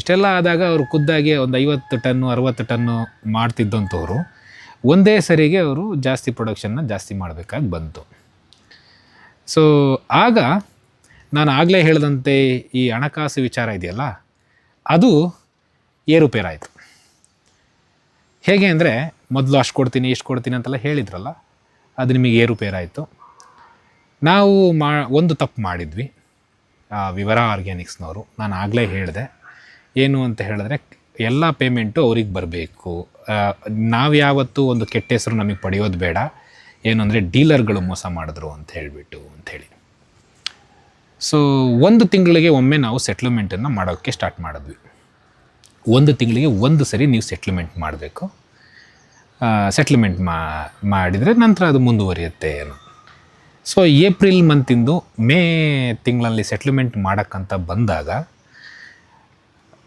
ಇಷ್ಟೆಲ್ಲ ಆದಾಗ ಅವರು ಖುದ್ದಾಗಿ ಒಂದು ಐವತ್ತು ಟನ್ನು, ಅರವತ್ತು ಟನ್ನು ಮಾಡ್ತಿದ್ದಂಥವ್ರು, ಒಂದೇ ಸರಿಗೆ ಅವರು ಜಾಸ್ತಿ ಪ್ರೊಡಕ್ಷನ್ನ ಜಾಸ್ತಿ ಮಾಡಬೇಕಾಗಿ ಬಂತು. ಸೊ ಆಗ ನಾನು ಆಗಲೇ ಹೇಳಿದಂತೆ ಈ ಹಣಕಾಸು ವಿಚಾರ ಇದೆಯಲ್ಲ, ಅದು ಏರುಪೇರಾಯಿತು. ಹೇಗೆ ಅಂದರೆ, ಮೊದಲು ಅಷ್ಟು ಕೊಡ್ತೀನಿ, ಇಷ್ಟು ಕೊಡ್ತೀನಿ ಅಂತೆಲ್ಲ ಹೇಳಿದ್ರಲ್ಲ, ಅದು ನಿಮಗೆ ಏರುಪೇರಾಯಿತು. ನಾವು ಮಾ, ಒಂದು ತಪ್ಪು ಮಾಡಿದ್ವಿ ವಿವರ ಆರ್ಗ್ಯಾನಿಕ್ಸ್ನವರು ನಾನು ಆಗಲೇ ಹೇಳಿದೆ ಏನು ಅಂತ ಹೇಳಿದ್ರೆ ಎಲ್ಲ ಪೇಮೆಂಟು ಅವ್ರಿಗೆ ಬರಬೇಕು. ನಾವು ಯಾವತ್ತೂ ಒಂದು ಕೆಟ್ಟ ಹೆಸರು ನಮಗೆ ಪಡೆಯೋದು ಬೇಡ. ಏನು ಅಂದರೆ ಡೀಲರ್ಗಳು ಮೋಸ ಮಾಡಿದ್ರು ಅಂತ ಹೇಳಿಬಿಟ್ಟು ಅಂಥೇಳಿ ಸೊ ಒಂದು ತಿಂಗಳಿಗೆ ಒಮ್ಮೆ ನಾವು ಸೆಟ್ಲ್ಮೆಂಟನ್ನು ಮಾಡೋಕ್ಕೆ ಸ್ಟಾರ್ಟ್ ಮಾಡಿದ್ವಿ. ಒಂದು ತಿಂಗಳಿಗೆ ಒಂದು ಸರಿ ನೀವು ಸೆಟ್ಲ್ಮೆಂಟ್ ಮಾಡಬೇಕು. ಸೆಟ್ಲ್ಮೆಂಟ್ ಮಾ, ಮಾಡಿದರೆ ನಂತರ ಅದು ಮುಂದುವರಿಯುತ್ತೆ ಏನು. ಸೊ ಏಪ್ರಿಲ್ ಮಂತಿಂದು ಮೇ ತಿಂಗಳಲ್ಲಿ ಸೆಟ್ಲ್ಮೆಂಟ್ ಮಾಡೋಕ್ಕಂತ ಬಂದಾಗ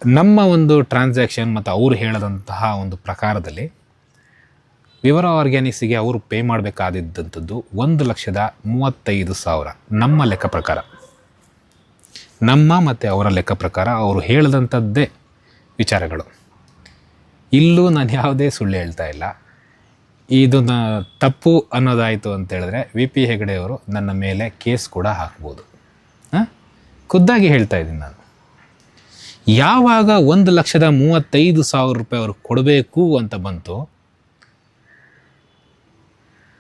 ನಮ್ಮ ಒಂದು ಟ್ರಾನ್ಸಾಕ್ಷನ್ ಮತ್ತು ಅವರು ಹೇಳದಂತಹ ಒಂದು ಪ್ರಕಾರದಲ್ಲಿ ವಿವರ ಆರ್ಗ್ಯಾನಿಕ್ಸಿಗೆ ಅವರು ಪೇ ಮಾಡಬೇಕಾದಿದ್ದಂಥದ್ದು ಒಂದು ಲಕ್ಷದ ಮೂವತ್ತೈದು ಸಾವಿರ. ನಮ್ಮ ಲೆಕ್ಕ ಪ್ರಕಾರ. ನಮ್ಮ ಮತ್ತು ಅವರ ಲೆಕ್ಕ ಪ್ರಕಾರ ಅವರು ಹೇಳಿದಂಥದ್ದೇ ವಿಚಾರಗಳು. ಇಲ್ಲೂ ನಾನು ಯಾವುದೇ ಸುಳ್ಳು ಹೇಳ್ತಾ ಇಲ್ಲ. ಇದನ್ನ ತಪ್ಪು ಅನ್ನೋದಾಯಿತು ಅಂತ ಹೇಳಿದ್ರೆ ವಿ ಪಿ ಹೆಗಡೆಯವರು ನನ್ನ ಮೇಲೆ ಕೇಸ್ ಕೂಡ ಹಾಕ್ಬೋದು. ಹಾಂ? ಖುದ್ದಾಗಿ ಹೇಳ್ತಾ ಇದ್ದೀನಿ ನಾನು. ಯಾವಾಗ ಒಂದು ಲಕ್ಷದ ಮೂವತ್ತೈದು ಸಾವಿರ ರೂಪಾಯಿ ಅವ್ರಿಗೆ ಕೊಡಬೇಕು ಅಂತ ಬಂತು,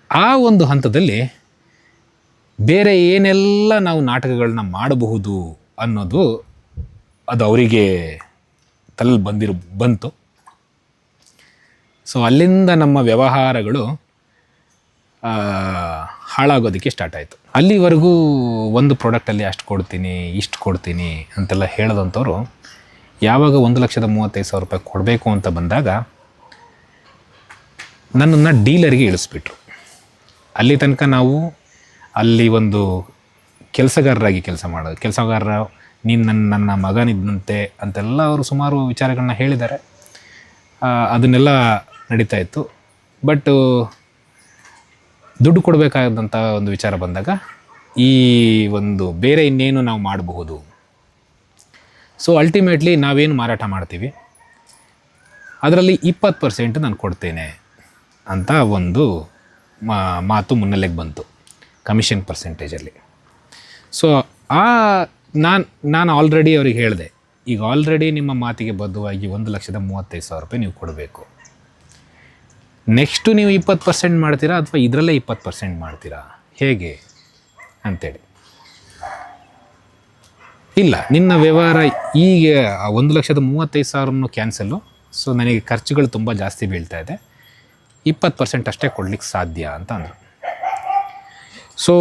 ಆ ಒಂದು ಹಂತದಲ್ಲಿ ಬೇರೆ ಏನೆಲ್ಲ ನಾವು ನಾಟಕಗಳನ್ನ ಮಾಡಬಹುದು ಅನ್ನೋದು ಅದು ಅವರಿಗೆ ತಲೆ ಬಂದಿರ, ಬಂತು. ಸೊ ಅಲ್ಲಿಂದ ನಮ್ಮ ವ್ಯವಹಾರಗಳು ಹಾಳಾಗೋದಕ್ಕೆ ಸ್ಟಾರ್ಟ್ ಆಯಿತು. ಅಲ್ಲಿವರೆಗೂ ಒಂದು ಪ್ರಾಡಕ್ಟಲ್ಲಿ ಅಷ್ಟು ಕೊಡ್ತೀನಿ, ಇಷ್ಟು ಕೊಡ್ತೀನಿ ಅಂತೆಲ್ಲ ಹೇಳಿದಂಥವ್ರು ಯಾವಾಗ ಒಂದು ಲಕ್ಷದ ಮೂವತ್ತೈದು ಸಾವಿರ ರೂಪಾಯಿ ಕೊಡಬೇಕು ಅಂತ ಬಂದಾಗ ನನ್ನನ್ನು ಡೀಲರ್ಗೆ ಇಳಿಸ್ಬಿಟ್ರು. ಅಲ್ಲಿ ತನಕ ನಾವು ಅಲ್ಲಿ ಒಂದು ಕೆಲಸಗಾರರಾಗಿ ಕೆಲಸ ಮಾಡೋದು ಕೆಲಸಗಾರರ ನೀನು ನನ್ನ ನನ್ನ ಮಗನಿದ್ದಂತೆ ಅಂತೆಲ್ಲ ಅವರು ಸುಮಾರು ವಿಚಾರಗಳನ್ನ ಹೇಳಿದ್ದಾರೆ. ಅದನ್ನೆಲ್ಲ ನಡೀತಾ ಇತ್ತು. ಬಟ್ ದುಡ್ಡು ಕೊಡಬೇಕಾದಂಥ ಒಂದು ವಿಚಾರ ಬಂದಾಗ ಈ ಒಂದು ಬೇರೆ ಇನ್ನೇನು ನಾವು ಮಾಡಬಹುದು ಸೊ ಅಲ್ಟಿಮೇಟ್ಲಿ ನಾವೇನು ಮಾರಾಟ ಮಾಡ್ತೀವಿ? ಅದರಲ್ಲಿ ಇಪ್ಪತ್ತು ಪರ್ಸೆಂಟ್ ನಾನು ಕೊಡ್ತೇನೆ ಅಂತ ಒಂದು ಮಾತು ಮುನ್ನೆಲೆಗೆ ಬಂತು ಕಮಿಷನ್ ಪರ್ಸೆಂಟೇಜಲ್ಲಿ ಸೊ ಆ ನಾನು ನಾನು ಆಲ್ರೆಡಿ ಅವ್ರಿಗೆ ಹೇಳಿದೆ, ಈಗ ಆಲ್ರೆಡಿ ನಿಮ್ಮ ಮಾತಿಗೆ ಬದ್ಧವಾಗಿ ಒಂದು ಲಕ್ಷದ ಮೂವತ್ತೈದು ಸಾವಿರ ರೂಪಾಯಿ ನೀವು ಕೊಡಬೇಕು. ನೆಕ್ಸ್ಟು ನೀವು ಇಪ್ಪತ್ತು ಪರ್ಸೆಂಟ್ ಮಾಡ್ತೀರಾ ಅಥವಾ ಇದರಲ್ಲೇ ಇಪ್ಪತ್ತು ಪರ್ಸೆಂಟ್ ಮಾಡ್ತೀರಾ? ಹೇಗೆ? ಅಂತೇಳಿ. ಇಲ್ಲ, ನಿನ್ನ ವ್ಯವಹಾರ ಈಗ ಒಂದು ಲಕ್ಷದ ಮೂವತ್ತೈದು ಸಾವಿರನೂ ಕ್ಯಾನ್ಸಲ್ಲು ಸೊ ನನಗೆ ಖರ್ಚುಗಳು ತುಂಬ ಜಾಸ್ತಿ ಬೀಳ್ತಾ ಇದೆ. ಇಪ್ಪತ್ತು ಪರ್ಸೆಂಟ್ ಅಷ್ಟೇ ಕೊಡ್ಲಿಕ್ಕೆ ಸಾಧ್ಯ ಅಂತ ಅಂದರು. ಸೊ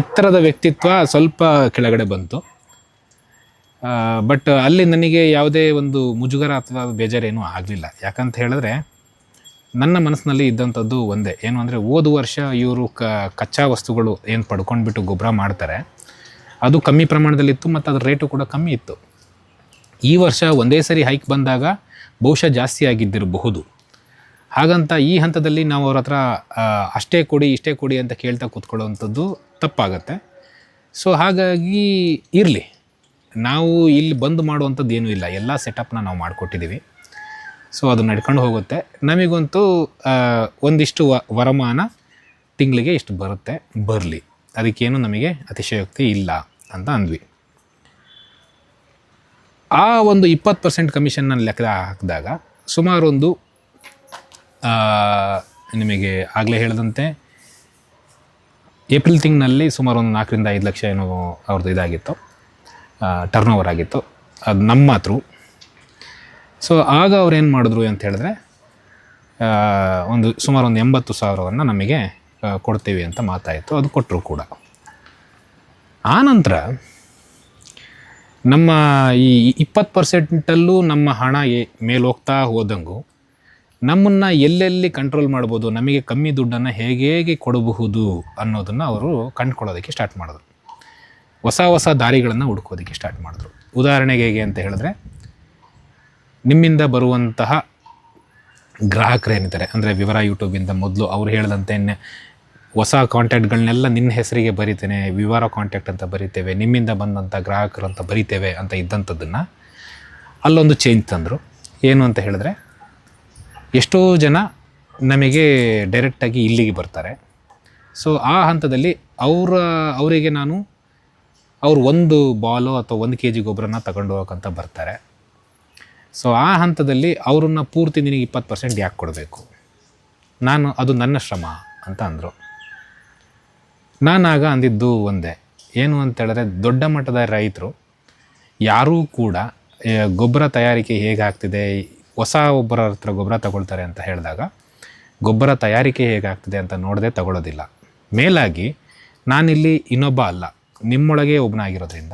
ಎತ್ತರದ ವ್ಯಕ್ತಿತ್ವ ಸ್ವಲ್ಪ ಕೆಳಗಡೆ ಬಂತು. ಬಟ್ ಅಲ್ಲಿ ನನಗೆ ಯಾವುದೇ ಒಂದು ಮುಜುಗರ ಅಥವಾ ಬೇಜಾರೇನೂ ಆಗಲಿಲ್ಲ. ಯಾಕಂತ ಹೇಳಿದ್ರೆ ನನ್ನ ಮನಸ್ಸಿನಲ್ಲಿ ಇದ್ದಂಥದ್ದು ಒಂದೇ. ಏನು ಅಂದರೆ, ಹೋದ ವರ್ಷ ಇವರು ಕ, ಕಚ್ಚಾ ವಸ್ತುಗಳು ಏನು ಪಡ್ಕೊಂಡ್ಬಿಟ್ಟು ಗೊಬ್ಬರ ಮಾಡ್ತಾರೆ, ಅದು ಕಮ್ಮಿ ಪ್ರಮಾಣದಲ್ಲಿತ್ತು ಮತ್ತು ಅದರ ರೇಟು ಕೂಡ ಕಮ್ಮಿ ಇತ್ತು. ಈ ವರ್ಷ ಒಂದೇ ಸರಿ ಹೈಕ್ ಬಂದಾಗ ಬಹುಶಃ ಜಾಸ್ತಿ ಆಗಿದ್ದಿರಬಹುದು. ಹಾಗಂತ ಈ ಹಂತದಲ್ಲಿ ನಾವು ಅವ್ರ ಹತ್ರ ಅಷ್ಟೇ ಕೊಡಿ, ಇಷ್ಟೇ ಕೊಡಿ ಅಂತ ಕೇಳ್ತಾ ಕೂತ್ಕೊಳ್ಳೋವಂಥದ್ದು ತಪ್ಪಾಗತ್ತೆ. ಸೊ ಹಾಗಾಗಿ ಇರಲಿ. ನಾವು ಇಲ್ಲಿ ಬಂದು ಮಾಡುವಂಥದ್ದು ಏನೂ ಇಲ್ಲ. ಎಲ್ಲ ಸೆಟಪ್ನ ನಾವು ಮಾಡಿಕೊಟ್ಟಿದ್ದೀವಿ. ಸೊ ಅದು ನಡ್ಕೊಂಡು ಹೋಗುತ್ತೆ. ನಮಗಂತೂ ಒಂದಿಷ್ಟು ವರಮಾನ ತಿಂಗಳಿಗೆ ಇಷ್ಟು ಬರುತ್ತೆ. ಬರಲಿ. ಅದಕ್ಕೇನು ನಮಗೆ ಅತಿಶಯೋಕ್ತಿ ಇಲ್ಲ ಅಂತ ಅಂದ್ವಿ. ಆ ಒಂದು ಇಪ್ಪತ್ತು ಪರ್ಸೆಂಟ್ ಕಮಿಷನ್ನ ಲೆಕ್ಕ ಹಾಕಿದಾಗ ಸುಮಾರು ಒಂದು ಆ, ನಿಮಗೆ ಆಗಲೇ ಹೇಳಿದಂತೆ ಏಪ್ರಿಲ್ ತಿಂಗಳಲ್ಲಿ ಸುಮಾರು ಒಂದು ನಾಲ್ಕರಿಂದ ಐದು ಲಕ್ಷ ಏನೋ ಅವ್ರದ್ದು ಇದಾಗಿತ್ತು. ಟರ್ನ್ ಓವರ್ ಆಗಿತ್ತು. ಅದು ನಮ್ಮ ಥ್ರೂ ಸೊ ಆಗ ಅವ್ರು ಏನು ಮಾಡಿದ್ರು ಅಂತ ಹೇಳಿದ್ರೆ ಒಂದು ಸುಮಾರು ಒಂದು ಎಂಬತ್ತು ಸಾವಿರವನ್ನು ನಮಗೆ ಕೊಡ್ತೀವಿ ಅಂತ ಮಾತಾಯಿತು. ಅದು ಕೊಟ್ಟರು ಕೂಡ. ಆನಂತರ ನಮ್ಮ ಈ ಇಪ್ಪತ್ತು ಪರ್ಸೆಂಟಲ್ಲೂ ನಮ್ಮ ಹಣ ಮೇಲೋಗ್ತಾ ಹೋದಂಗೂ, ನಮ್ಮನ್ನು ಎಲ್ಲೆಲ್ಲಿ ಕಂಟ್ರೋಲ್ ಮಾಡ್ಬೋದು, ನಮಗೆ ಕಮ್ಮಿ ದುಡ್ಡನ್ನು ಹೇಗೆ ಹೇಗೆ ಕೊಡಬಹುದು ಅನ್ನೋದನ್ನು ಅವರು ಕಂಡುಕೊಳ್ಳೋದಕ್ಕೆ ಸ್ಟಾರ್ಟ್ ಮಾಡಿದ್ರು. ಹೊಸ ಹೊಸ ದಾರಿಗಳನ್ನು ಹುಡ್ಕೋದಕ್ಕೆ ಸ್ಟಾರ್ಟ್ ಮಾಡಿದ್ರು. ಉದಾಹರಣೆಗೆ ಹೇಗೆ ಅಂತ ಹೇಳಿದ್ರೆ ನಿಮ್ಮಿಂದ ಬರುವಂತಹ ಗ್ರಾಹಕರೇನಿದ್ದಾರೆ ಅಂದರೆ ವಿವರ ಯೂಟ್ಯೂಬಿಂದ ಮೊದಲು ಅವ್ರು ಹೇಳಿದಂತೆ ಹೊಸ ಕಾಂಟ್ಯಾಕ್ಟ್ಗಳನ್ನೆಲ್ಲ ನಿನ್ನ ಹೆಸರಿಗೆ ಬರಿತೇನೆ, ವಿವರ ಕಾಂಟ್ಯಾಕ್ಟ್ ಅಂತ ಬರಿತೇವೆ, ನಿಮ್ಮಿಂದ ಬಂದಂಥ ಗ್ರಾಹಕರು ಅಂತ ಬರಿತೇವೆ ಅಂತ ಇದ್ದಂಥದ್ದನ್ನು ಅಲ್ಲೊಂದು ಚೇಂಜ್ ತಂದರು. ಏನು ಅಂತ ಹೇಳಿದ್ರೆ, ಎಷ್ಟೋ ಜನ ನಮಗೆ ಡೈರೆಕ್ಟಾಗಿ ಇಲ್ಲಿಗೆ ಬರ್ತಾರೆ. ಸೊ ಆ ಹಂತದಲ್ಲಿ ಅವರ, ಅವರಿಗೆ ನಾನು ಅವ್ರು ಒಂದು ಬಾಲು ಅಥವಾ ಒಂದು ಕೆ ಜಿ ಗೊಬ್ಬರನ ತಗೊಂಡು ಹೋಗಕ್ಕಂತ ಬರ್ತಾರೆ. ಸೊ ಆ ಹಂತದಲ್ಲಿ ಅವ್ರನ್ನ ಪೂರ್ತಿ ನಿನಗೆ ಇಪ್ಪತ್ತು ಪರ್ಸೆಂಟ್ ಯಾಕೆ ಕೊಡಬೇಕು? ನಾನು, ಅದು ನನ್ನ ಶ್ರಮ ಅಂತ ಅಂದರು. ನಾನಾಗ ಅಂದಿದ್ದು ಒಂದೇ. ಏನು ಅಂತ ಹೇಳಿದ್ರೆ, ದೊಡ್ಡ ಮಟ್ಟದ ರೈತರು ಯಾರೂ ಕೂಡ ಗೊಬ್ಬರ ತಯಾರಿಕೆ ಹೇಗಾಗ್ತಿದೆ ಹೊಸ ಒಬ್ಬರ ಹತ್ರ ಗೊಬ್ಬರ ತಗೊಳ್ತಾರೆ ಅಂತ ಹೇಳಿದಾಗ, ಗೊಬ್ಬರ ತಯಾರಿಕೆ ಹೇಗಾಗ್ತಿದೆ ಅಂತ ನೋಡದೆ ತಗೊಳ್ಳೋದಿಲ್ಲ. ಮೇಲಾಗಿ, ನಾನಿಲ್ಲಿ ಇನ್ನೊಬ್ಬ ಅಲ್ಲ. ನಿಮ್ಮೊಳಗೆ ಒಬ್ಬನಾಗಿರೋದ್ರಿಂದ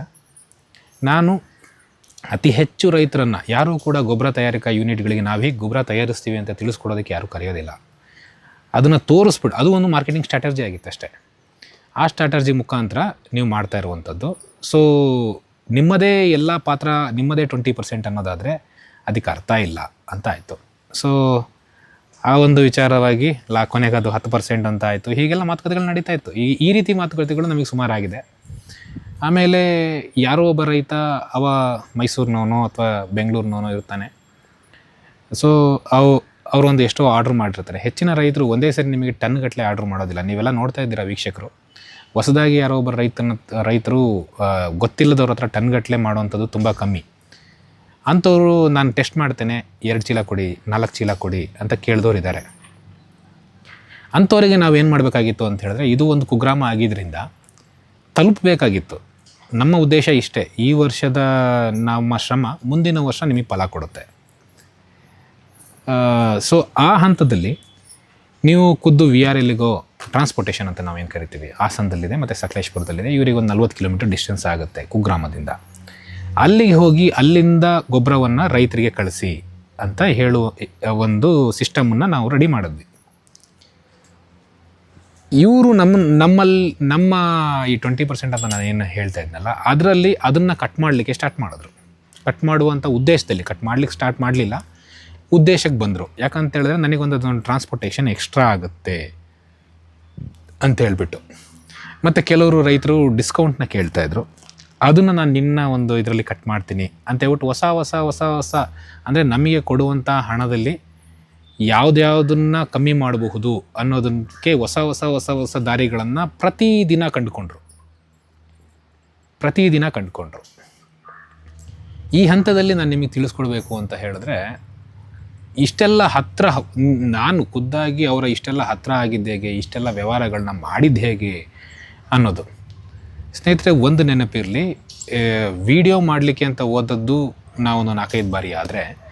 ನಾನು ಅತಿ ಹೆಚ್ಚು ರೈತರನ್ನು ಯಾರೂ ಕೂಡ ಗೊಬ್ಬರ ತಯಾರಿಕಾ ಯೂನಿಟ್ಗಳಿಗೆ ನಾವು ಹೇಗೆ ಗೊಬ್ಬರ ತಯಾರಿಸ್ತೀವಿ ಅಂತ ತಿಳಿಸ್ಕೊಡೋದಕ್ಕೆ ಯಾರೂ ಕರೆಯೋದಿಲ್ಲ. ಅದನ್ನು ತೋರಿಸ್ಬಿಟ್ಟು ಅದು ಒಂದು ಮಾರ್ಕೆಟಿಂಗ್ ಸ್ಟ್ರಾಟರ್ಜಿ ಆಗಿತ್ತು ಅಷ್ಟೇ. ಆ ಸ್ಟ್ರಾಟರ್ಜಿ ಮುಖಾಂತರ ನೀವು ಮಾಡ್ತಾ ಇರುವಂಥದ್ದು ಸೊ ನಿಮ್ಮದೇ ಎಲ್ಲ ಪಾತ್ರ, ನಿಮ್ಮದೇ ಟ್ವೆಂಟಿ ಪರ್ಸೆಂಟ್ ಅನ್ನೋದಾದರೆ ಅದಕ್ಕೆ ಅರ್ಥ ಇಲ್ಲ ಅಂತ ಆಯಿತು. ಸೊ ಆ ಒಂದು ವಿಚಾರವಾಗಿ ಲಾ ಕೊನೆಗೆ ಅದು ಹತ್ತು ಪರ್ಸೆಂಟ್ ಅಂತ ಆಯಿತು. ಹೀಗೆಲ್ಲ ಮಾತುಕತೆಗಳು ನಡೀತಾ ಇತ್ತು. ಈ ಈ ರೀತಿ ಮಾತುಕತೆಗಳು ನಮಗೆ ಸುಮಾರಾಗಿದೆ. ಆಮೇಲೆ ಯಾರೋ ಒಬ್ಬ ರೈತ ಅವ ಮೈಸೂರಿನವನೋ ಅಥವಾ ಬೆಂಗಳೂರಿನವನೋ ಇರ್ತಾನೆ. ಸೊ ಅವು, ಅವರೊಂದು ಎಷ್ಟೋ ಆರ್ಡ್ರ್ ಮಾಡಿರ್ತಾರೆ. ಹೆಚ್ಚಿನ ರೈತರು ಒಂದೇ ಸರಿ ನಿಮಗೆ ಟನ್ ಗಟ್ಟಲೆ ಆರ್ಡ್ರ್ ಮಾಡೋದಿಲ್ಲ. ನೀವೆಲ್ಲ ನೋಡ್ತಾ ಇದ್ದೀರಾ ವೀಕ್ಷಕರು. ಹೊಸದಾಗಿ ಯಾರೋ ಒಬ್ಬ ರೈತನ, ರೈತರು ಗೊತ್ತಿಲ್ಲದವ್ರ ಹತ್ರ ಟನ್ ಗಟ್ಟಲೆ ಮಾಡುವಂಥದ್ದು ತುಂಬ ಕಮ್ಮಿ. ಅಂಥವರು ನಾನು ಟೆಸ್ಟ್ ಮಾಡ್ತೇನೆ, ಎರಡು ಚೀಲ ಕೊಡಿ, ನಾಲ್ಕು ಚೀಲ ಕೊಡಿ ಅಂತ ಕೇಳಿದವ್ರು ಇದ್ದಾರೆ ಅಂಥವರಿಗೆ ನಾವೇನು ಮಾಡಬೇಕಾಗಿತ್ತು ಅಂತ ಹೇಳಿದ್ರೆ, ಇದು ಒಂದು ಕುಗ್ರಾಮ ಆಗಿದ್ದರಿಂದ ತಲುಪಬೇಕಾಗಿತ್ತು. ನಮ್ಮ ಉದ್ದೇಶ ಇಷ್ಟೇ, ಈ ವರ್ಷದ ನಮ್ಮ ಶ್ರಮ ಮುಂದಿನ ವರ್ಷ ನಿಮಗೆ ಫಲ ಕೊಡುತ್ತೆ. ಸೊ ಆ ಹಂತದಲ್ಲಿ ನೀವು ಖುದ್ದು ವಿ ಆರ್ ಎಲ್ಲಿಗೋ ಟ್ರಾನ್ಸ್ಪೋರ್ಟೇಷನ್ ಅಂತ ನಾವೇನು ಕರಿತೀವಿ? ಹಾಸನದಲ್ಲಿದೆ ಮತ್ತು ಸಕಲೇಶ್ಪುರದಲ್ಲಿದೆ. ಇವರಿಗೆ ಒಂದು ನಲ್ವತ್ತು ಕಿಲೋಮೀಟರ್ ಡಿಸ್ಟೆನ್ಸ್ ಆಗುತ್ತೆ ಕುಗ್ರಾಮದಿಂದ. ಅಲ್ಲಿಗೆ ಹೋಗಿ ಅಲ್ಲಿಂದ ಗೊಬ್ಬರವನ್ನು ರೈತರಿಗೆ ಕಳಿಸಿ ಅಂತ ಹೇಳುವ, ಒಂದು ಸಿಸ್ಟಮನ್ನು ನಾವು ರೆಡಿ ಮಾಡಿದ್ವಿ. ಇವರು ನಮ್ಮ ನಮ್ಮಲ್ಲಿ ನಮ್ಮ ಈ ಟ್ವೆಂಟಿ ಪರ್ಸೆಂಟ್ ಅಂತ ನಾನು ಏನು ಹೇಳ್ತಾ ಇದ್ನಲ್ಲ, ಅದರಲ್ಲಿ ಅದನ್ನು ಕಟ್ ಮಾಡಲಿಕ್ಕೆ ಸ್ಟಾರ್ಟ್ ಮಾಡಿದ್ರು. ಕಟ್ ಮಾಡುವಂಥ ಉದ್ದೇಶದಲ್ಲಿ ಕಟ್ ಮಾಡ್ಲಿಕ್ಕೆ ಸ್ಟಾರ್ಟ್ ಮಾಡಲಿಲ್ಲ, ಉದ್ದೇಶಕ್ಕೆ ಬಂದರು. ಯಾಕಂತ ಹೇಳಿದ್ರೆ ನನಗೊಂದು ಅದೊಂದು ಟ್ರಾನ್ಸ್ಪೋರ್ಟೇಷನ್ ಎಕ್ಸ್ಟ್ರಾ ಆಗುತ್ತೆ ಅಂತ ಹೇಳ್ಬಿಟ್ಟು. ಮತ್ತು ಕೆಲವರು ರೈತರು ಡಿಸ್ಕೌಂಟ್ನ ಕೇಳ್ತಾಯಿದ್ರು ಅದನ್ನು ನಾನು ನಿನ್ನ ಒಂದು ಇದರಲ್ಲಿ ಕಟ್ ಮಾಡ್ತೀನಿ ಅಂತ ಹೇಳ್ಬಿಟ್ಟು ಹೊಸ ಹೊಸ ಹೊಸ ಹೊಸ, ಅಂದರೆ ನಮಗೆ ಕೊಡುವಂಥ ಹಣದಲ್ಲಿ ಯಾವುದ್ಯಾವುದನ್ನು ಕಮ್ಮಿ ಮಾಡಬಹುದು ಅನ್ನೋದಕ್ಕೆ ಹೊಸ ಹೊಸ ಹೊಸ ಹೊಸ ದಾರಿಗಳನ್ನು ಪ್ರತಿದಿನ ಕಂಡುಕೊಂಡ್ರು. ಪ್ರತಿದಿನ ಕಂಡುಕೊಂಡ್ರು. ಈ ಹಂತದಲ್ಲಿ ನಾನು ನಿಮಗೆ ತಿಳಿಸ್ಕೊಡ್ಬೇಕು ಅಂತ ಹೇಳಿದ್ರೆ, ಇಷ್ಟೆಲ್ಲ ಹತ್ರ ನಾನು ಖುದ್ದಾಗಿ ಅವರ ಇಷ್ಟೆಲ್ಲ ಹತ್ರ ಆಗಿದ್ದ ಹೇಗೆ, ಇಷ್ಟೆಲ್ಲ ವ್ಯವಹಾರಗಳನ್ನ ಮಾಡಿದ್ದು ಹೇಗೆ ಅನ್ನೋದು. ಸ್ನೇಹಿತರೆ, ಒಂದು ನೆನಪಿರಲಿ ವಿಡಿಯೋ ಮಾಡಲಿಕ್ಕೆ ಅಂತ ಓದದ್ದು ನಾವು ನಾಲ್ಕೈದು ಬಾರಿ ಆದರೆ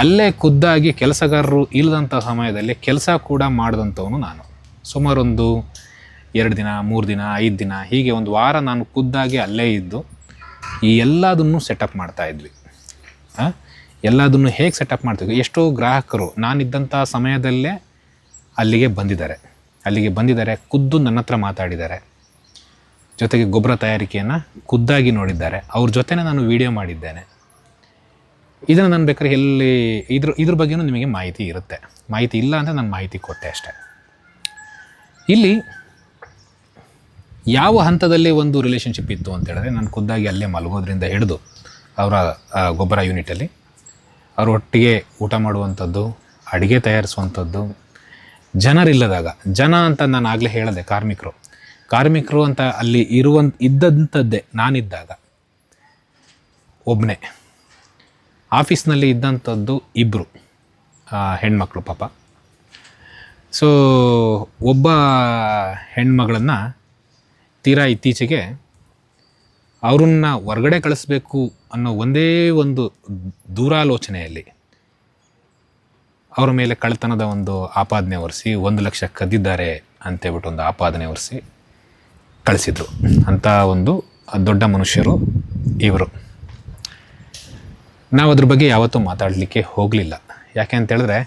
ಅಲ್ಲೇ ಖುದ್ದಾಗಿ ಕೆಲಸಗಾರರು ಇಲ್ಲದಂಥ ಸಮಯದಲ್ಲಿ ಕೆಲಸ ಕೂಡ ಮಾಡಿದಂಥವನು ನಾನು. ಸುಮಾರೊಂದು ಎರಡು ದಿನ, ಮೂರು ದಿನ, ಐದು ದಿನ, ಹೀಗೆ ಒಂದು ವಾರ ನಾನು ಖುದ್ದಾಗಿ ಅಲ್ಲೇ ಇದ್ದು ಈ ಎಲ್ಲದನ್ನು ಸೆಟಪ್ ಮಾಡ್ತಾ ಇದ್ವಿ. ಆ? ಎಲ್ಲದನ್ನು ಹೇಗೆ ಸೆಟಪ್ ಮಾಡ್ತೀವಿ ಎಷ್ಟೋ ಗ್ರಾಹಕರು ನಾನಿದ್ದಂಥ ಸಮಯದಲ್ಲೇ ಅಲ್ಲಿಗೆ ಬಂದಿದ್ದಾರೆ. ಅಲ್ಲಿಗೆ ಬಂದಿದ್ದಾರೆ, ಖುದ್ದು ನನ್ನ ಹತ್ರ ಮಾತಾಡಿದ್ದಾರೆ. ಜೊತೆಗೆ ಗೊಬ್ಬರ ತಯಾರಿಕೆಯನ್ನು ಖುದ್ದಾಗಿ ನೋಡಿದ್ದಾರೆ. ಅವ್ರ ಜೊತೆನೇ ನಾನು ವಿಡಿಯೋ ಮಾಡಿದ್ದೇನೆ. ಇದನ್ನು ನಾನು ಬೇಕಾದ್ರೆ ಎಲ್ಲಿ, ಇದ್ರ ಇದ್ರ ಬಗ್ಗೆನೂ ನಿಮಗೆ ಮಾಹಿತಿ ಇರುತ್ತೆ. ಮಾಹಿತಿ ಇಲ್ಲ ಅಂದರೆ ನಾನು ಮಾಹಿತಿ ಕೊಟ್ಟೆ ಅಷ್ಟೆ. ಇಲ್ಲಿ ಯಾವ ಹಂತದಲ್ಲಿ ಒಂದು ರಿಲೇಷನ್ಶಿಪ್ ಇತ್ತು ಅಂತ ಹೇಳಿದ್ರೆ ನಾನು ಖುದ್ದಾಗಿ ಅಲ್ಲೇ ಮಲಗೋದ್ರಿಂದ ಹಿಡಿದು ಅವರ ಗೊಬ್ಬರ ಯೂನಿಟಲ್ಲಿ ಅವ್ರ ಒಟ್ಟಿಗೆ ಊಟ ಮಾಡುವಂಥದ್ದು, ಅಡುಗೆ ತಯಾರಿಸುವಂಥದ್ದು, ಜನರಿಲ್ಲದಾಗ, ಜನ ಅಂತ ನಾನು ಆಗಲೇ ಹೇಳಿದೆ ಕಾರ್ಮಿಕರು. ಕಾರ್ಮಿಕರು ಅಂತ ಅಲ್ಲಿ ಇರುವಂಥ ಇದ್ದಂಥದ್ದೇ ನಾನಿದ್ದಾಗ ಒಬ್ಬನೇ ಆಫೀಸ್ನಲ್ಲಿ ಇದ್ದಂಥದ್ದು ಇಬ್ಬರು ಹೆಣ್ಮಕ್ಳು ಪಾಪ. ಸೊ ಒಬ್ಬ ಹೆಣ್ಮಗಳನ್ನು ತೀರಾ ಇತ್ತೀಚೆಗೆ ಅವ್ರನ್ನ ಹೊರಗಡೆ ಕಳಿಸ್ಬೇಕು ಅನ್ನೋ ಒಂದೇ ಒಂದು ದೂರಾಲೋಚನೆಯಲ್ಲಿ ಅವರ ಮೇಲೆ ಕಳ್ತನದ ಒಂದು ಆಪಾದನೆ ಹೊರಿಸಿ ಒಂದು ಲಕ್ಷ ಕದ್ದಿದ್ದಾರೆ ಅಂತೇಳ್ಬಿಟ್ಟು ಒಂದು ಆಪಾದನೆ ಒರೆಸಿ ಕಳಿಸಿದ್ರು. ಅಂಥ ಒಂದು ದೊಡ್ಡ ಮನುಷ್ಯರು ಇವರು. ನಾವು ಅದ್ರ ಬಗ್ಗೆ ಯಾವತ್ತೂ ಮಾತಾಡಲಿಕ್ಕೆ ಹೋಗಲಿಲ್ಲ. ಯಾಕೆ ಅಂತೇಳಿದ್ರೆ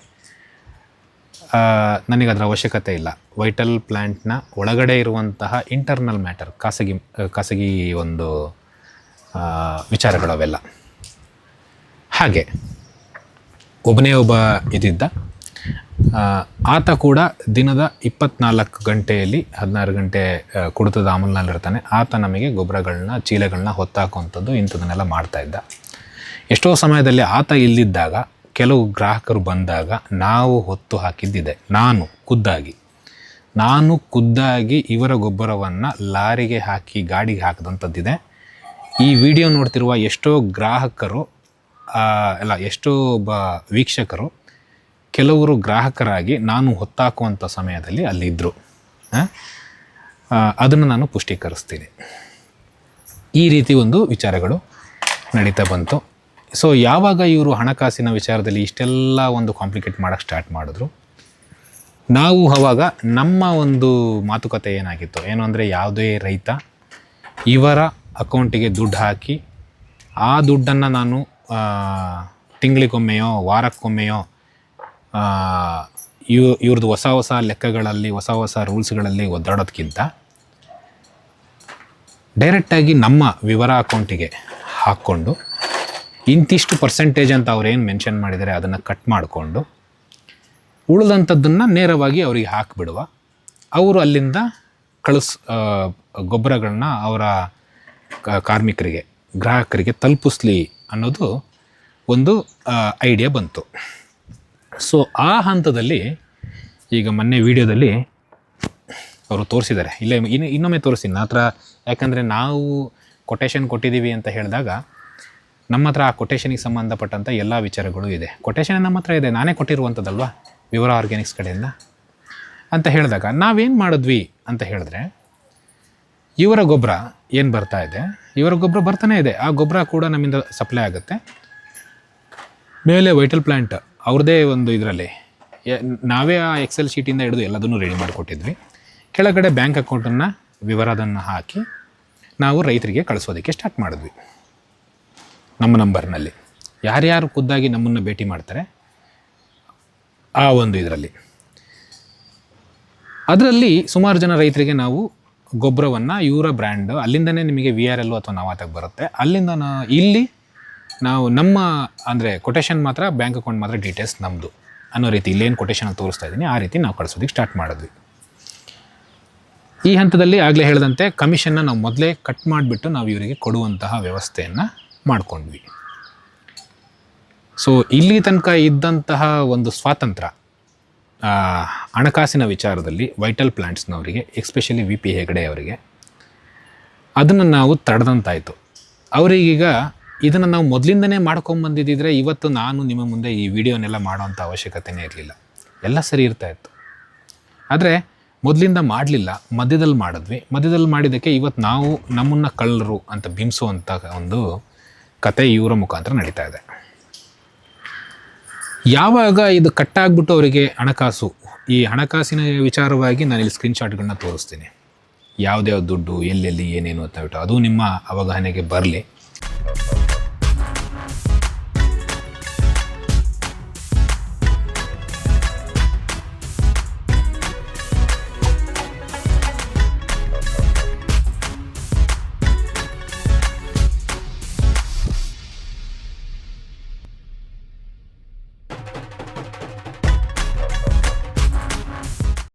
ನನಗೆ ಅದರ ಅವಶ್ಯಕತೆ ಇಲ್ಲ. ವೈಟಲ್ ಪ್ಲ್ಯಾಂಟ್ನ ಒಳಗಡೆ ಇರುವಂತಹ ಇಂಟರ್ನಲ್ ಮ್ಯಾಟರ್ ಖಾಸಗಿ ಖಾಸಗಿ ಒಂದು ವಿಚಾರಗಳು ಅವೆಲ್ಲ ಹಾಗೆ, ಒಬ್ಬನೇ ಒಬ್ಬ ಇದ್ದಿದ್ದ ಆತ ಕೂಡ ದಿನದ ಇಪ್ಪತ್ನಾಲ್ಕು ಗಂಟೆಯಲ್ಲಿ ಹದಿನಾರು ಗಂಟೆ ಕುಡಿತದ ಅಮಲ್ನಲ್ಲಿರ್ತಾನೆ. ಆತ ನಮಗೆ ಗೊಬ್ಬರಗಳನ್ನ, ಚೀಲಗಳನ್ನ ಹೊತ್ತಾಕುವಂಥದ್ದು ಇಂಥದನ್ನೆಲ್ಲ ಮಾಡ್ತಾ ಇದ್ದ. ಎಷ್ಟೋ ಸಮಯದಲ್ಲಿ ಆತ ಇಲ್ಲಿದ್ದಾಗ, ಕೆಲವು ಗ್ರಾಹಕರು ಬಂದಾಗ ನಾವು ಹೊತ್ತು ಹಾಕಿದ್ದಿದೆ. ನಾನು ಖುದ್ದಾಗಿ. ನಾನು ಖುದ್ದಾಗಿ ಇವರ ಗೊಬ್ಬರವನ್ನು ಲಾರಿಗೆ ಹಾಕಿ ಗಾಡಿಗೆ ಹಾಕಿದಂಥದ್ದಿದೆ. ಈ ವಿಡಿಯೋ ನೋಡ್ತಿರುವ ಎಷ್ಟೋ ಗ್ರಾಹಕರು ಅಲ್ಲ, ಎಷ್ಟೋ ಒಬ್ಬ ವೀಕ್ಷಕರು, ಕೆಲವರು ಗ್ರಾಹಕರಾಗಿ ನಾನು ಹೊತ್ತಾಕುವಂಥ ಸಮಯದಲ್ಲಿ ಅಲ್ಲಿದ್ದರು ಅದನ್ನು ನಾನು ಪುಷ್ಟೀಕರಿಸ್ತೀನಿ. ಈ ರೀತಿ ಒಂದು ವಿಚಾರಗಳು ನಡೀತಾ ಬಂತು. ಸೊ ಯಾವಾಗ ಇವರು ಹಣಕಾಸಿನ ವಿಚಾರದಲ್ಲಿ ಇಷ್ಟೆಲ್ಲ ಒಂದು ಕಾಂಪ್ಲಿಕೇಟ್ ಮಾಡೋಕ್ಕೆ ಸ್ಟಾರ್ಟ್ ಮಾಡಿದ್ರು? ನಾವು ಅವಾಗ ನಮ್ಮ ಒಂದು ಮಾತುಕತೆ ಏನಾಗಿತ್ತು? ಏನು ಅಂದರೆ ಯಾವುದೇ ರೈತ ಇವರ ಅಕೌಂಟಿಗೆ ದುಡ್ಡು ಹಾಕಿ, ಆ ದುಡ್ಡನ್ನು ನಾನು ತಿಂಗಳಿಗೊಮ್ಮೆಯೋ, ವಾರಕ್ಕೊಮ್ಮೆಯೋ ಇವ ಇವ್ ಇವ್ರದ್ದು ಹೊಸ ಹೊಸ ಲೆಕ್ಕಗಳಲ್ಲಿ, ಹೊಸ ಹೊಸ ರೂಲ್ಸ್ಗಳಲ್ಲಿ ಒದ್ದಾಡೋದಕ್ಕಿಂತ ಡೈರೆಕ್ಟಾಗಿ ನಮ್ಮ ವಿವರ ಅಕೌಂಟಿಗೆ ಹಾಕ್ಕೊಂಡು ಇಂತಿಷ್ಟು ಪರ್ಸೆಂಟೇಜ್ ಅಂತ ಅವ್ರು ಏನು ಮೆನ್ಷನ್ ಮಾಡಿದರೆ ಅದನ್ನು ಕಟ್ ಮಾಡಿಕೊಂಡು ಉಳಿದಂಥದ್ದನ್ನು ನೇರವಾಗಿ ಅವರಿಗೆ ಹಾಕಿಬಿಡುವ. ಅವರು ಅಲ್ಲಿಂದ ಕಳಿಸ್ ಗೊಬ್ಬರಗಳನ್ನ ಅವರ ಕಾರ್ಮಿಕರಿಗೆ, ಗ್ರಾಹಕರಿಗೆ ತಲುಪಿಸ್ಲಿ ಅನ್ನೋದು ಒಂದು ಐಡಿಯಾ ಬಂತು. ಸೊ ಆ ಹಂತದಲ್ಲಿ ಈಗ ಮೊನ್ನೆ ವಿಡಿಯೋದಲ್ಲಿ ಅವರು ತೋರಿಸಿದ್ದಾರೆ. ಇಲ್ಲೇ ಇನ್ನು ಇನ್ನೊಮ್ಮೆ ತೋರಿಸ್ತೀನಿ. ನನ್ನ ಹತ್ರ ಯಾಕಂದರೆ ನಾವು ಕೊಟೇಶನ್ ಕೊಟ್ಟಿದ್ದೀವಿ ಅಂತ ಹೇಳಿದಾಗ ನಮ್ಮ ಹತ್ರ ಆ ಕೊಟೇಶನಿಗೆ ಸಂಬಂಧಪಟ್ಟಂಥ ಎಲ್ಲ ವಿಚಾರಗಳು ಇದೆ. ಕೊಟೇಶನ್ ನಮ್ಮ ಹತ್ರ ಇದೆ. ನಾನೇ ಕೊಟ್ಟಿರುವಂಥದ್ದಲ್ವಾ ವಿವರ ಆರ್ಗ್ಯಾನಿಕ್ಸ್ ಕಡೆಯಿಂದ? ಅಂತ ಹೇಳಿದಾಗ, ನಾವೇನು ಮಾಡಿದ್ವಿ ಅಂತ ಹೇಳಿದ್ರೆ, ಇವರ ಗೊಬ್ಬರ ಏನು ಬರ್ತಾ ಇದೆ? ಇವರ ಗೊಬ್ಬರ ಬರ್ತಾನೆ ಇದೆ. ಆ ಗೊಬ್ಬರ ಕೂಡ ನಮ್ಮಿಂದ ಸಪ್ಲೈ ಆಗುತ್ತೆ. ಮೇಲೆ ವೈಟಲ್ ಪ್ಲ್ಯಾಂಟ್ ಅವ್ರದ್ದೇ ಒಂದು ಇದರಲ್ಲಿ ನಾವೇ ಆ ಎಕ್ಸೆಲ್ ಶೀಟಿಂದ ಹಿಡಿದು ಎಲ್ಲದನ್ನು ರೆಡಿ ಮಾಡಿಕೊಟ್ಟಿದ್ವಿ. ಕೆಳಗಡೆ ಬ್ಯಾಂಕ್ ಅಕೌಂಟನ್ನು ವಿವರದನ್ನು ಹಾಕಿ, ನಾವು ರೈತರಿಗೆ ಕಳಿಸೋದಕ್ಕೆ ಸ್ಟಾರ್ಟ್ ಮಾಡಿದ್ವಿ. ನಮ್ಮ ನಂಬರ್ನಲ್ಲಿ. ಯಾರ್ಯಾರು ಖುದ್ದಾಗಿ ನಮ್ಮನ್ನು ಭೇಟಿ ಮಾಡ್ತಾರೆ, ಆ ಒಂದು ಇದರಲ್ಲಿ. ಅದರಲ್ಲಿ ಸುಮಾರು ಜನ ರೈತರಿಗೆ ನಾವು ಗೊಬ್ಬರವನ್ನು, ಇವರ ಬ್ರ್ಯಾಂಡ್, ಅಲ್ಲಿಂದನೇ ನಿಮಗೆ ವಿ ಆರ್ ಎಲ್ ಅಥವಾ ನವಾತಕ್ಕೆ ಬರುತ್ತೆ. ಅಲ್ಲಿಂದ ನಾ, ಇಲ್ಲಿ ನಾವು ನಮ್ಮ, ಅಂದರೆ ಕೊಟೇಶನ್ ಮಾತ್ರ ಬ್ಯಾಂಕ್ ಅಕೌಂಟ್ ಮಾತ್ರ ಡೀಟೇಲ್ಸ್ ನಮ್ಮದು ಅನ್ನೋ ರೀತಿ ಇಲ್ಲೇನು ಕೊಟೇಶನಲ್ಲಿ ತೋರಿಸ್ತಾ ಇದ್ದೀನಿ ಆ ರೀತಿ ನಾವು ಕಳಿಸೋದಕ್ಕೆ ಸ್ಟಾರ್ಟ್ ಮಾಡಿದ್ವಿ. ಈ ಹಂತದಲ್ಲಿ ಆಗಲೇ ಹೇಳಿದಂತೆ ಕಮಿಷನ್ನ ನಾವು ಮೊದಲೇ ಕಟ್ ಮಾಡಿಬಿಟ್ಟು ನಾವು ಇವರಿಗೆ ಕೊಡುವಂತಹ ವ್ಯವಸ್ಥೆಯನ್ನು ಮಾಡಿಕೊಂಡ್ವಿ. ಸೊ ಇಲ್ಲಿ ತನಕ ಇದ್ದಂತಹ ಒಂದು ಸ್ವಾತಂತ್ರ್ಯ ಹಣಕಾಸಿನ ವಿಚಾರದಲ್ಲಿ ವೈಟಲ್ ಪ್ಲ್ಯಾಂಟ್ಸ್ನವರಿಗೆ ಎಕ್ಸ್ಪೆಷಲಿ ವಿ ಪಿ ಹೆಗಡೆ ಅವರಿಗೆ, ಅದನ್ನು ನಾವು ತಡೆದಂತಾಯಿತು. ಅವರಿಗೀಗ ಇದನ್ನು ನಾವು ಮೊದಲಿಂದನೇ ಮಾಡ್ಕೊಂಬಂದಿದ್ದಿದ್ರೆ ಇವತ್ತು ನಾನು ನಿಮ್ಮ ಮುಂದೆ ಈ ವಿಡಿಯೋನೆಲ್ಲ ಮಾಡೋವಂಥ ಅವಶ್ಯಕತೆನೇ ಇರಲಿಲ್ಲ. ಎಲ್ಲ ಸರಿ ಇರ್ತಾ ಇತ್ತು. ಆದರೆ ಮೊದಲಿಂದ ಮಾಡಲಿಲ್ಲ, ಮಧ್ಯದಲ್ಲಿ ಮಾಡಿದ್ವಿ. ಮಧ್ಯದಲ್ಲಿ ಮಾಡಿದ್ದಕ್ಕೆ ಇವತ್ತು ನಾವು ನಮ್ಮನ್ನು ಕಳ್ಳರು ಅಂತ ಬಿಂಬಿಸುವಂಥ ಒಂದು ಕತೆ ಇವರ ಮುಖಾಂತರ ನಡೀತಾ ಇದೆ. ಯಾವಾಗ ಇದು ಕಟ್ಟಾಗ್ಬಿಟ್ಟು ಅವರಿಗೆ ಹಣಕಾಸು? ಈ ಹಣಕಾಸಿನ ವಿಚಾರವಾಗಿ ನಾನು ಇಲ್ಲಿ ಸ್ಕ್ರೀನ್ಶಾಟ್ಗಳನ್ನ ತೋರಿಸ್ತೀನಿ. ಯಾವುದ್ಯಾವ ದುಡ್ಡು, ಎಲ್ಲೆಲ್ಲಿ ಏನೇನು ಅಂತ ಹೇಳ್ಬಿಟ್ಟು. ಅದು ನಿಮ್ಮ ಅವಗಾಹನೆಗೆ ಬರಲಿ.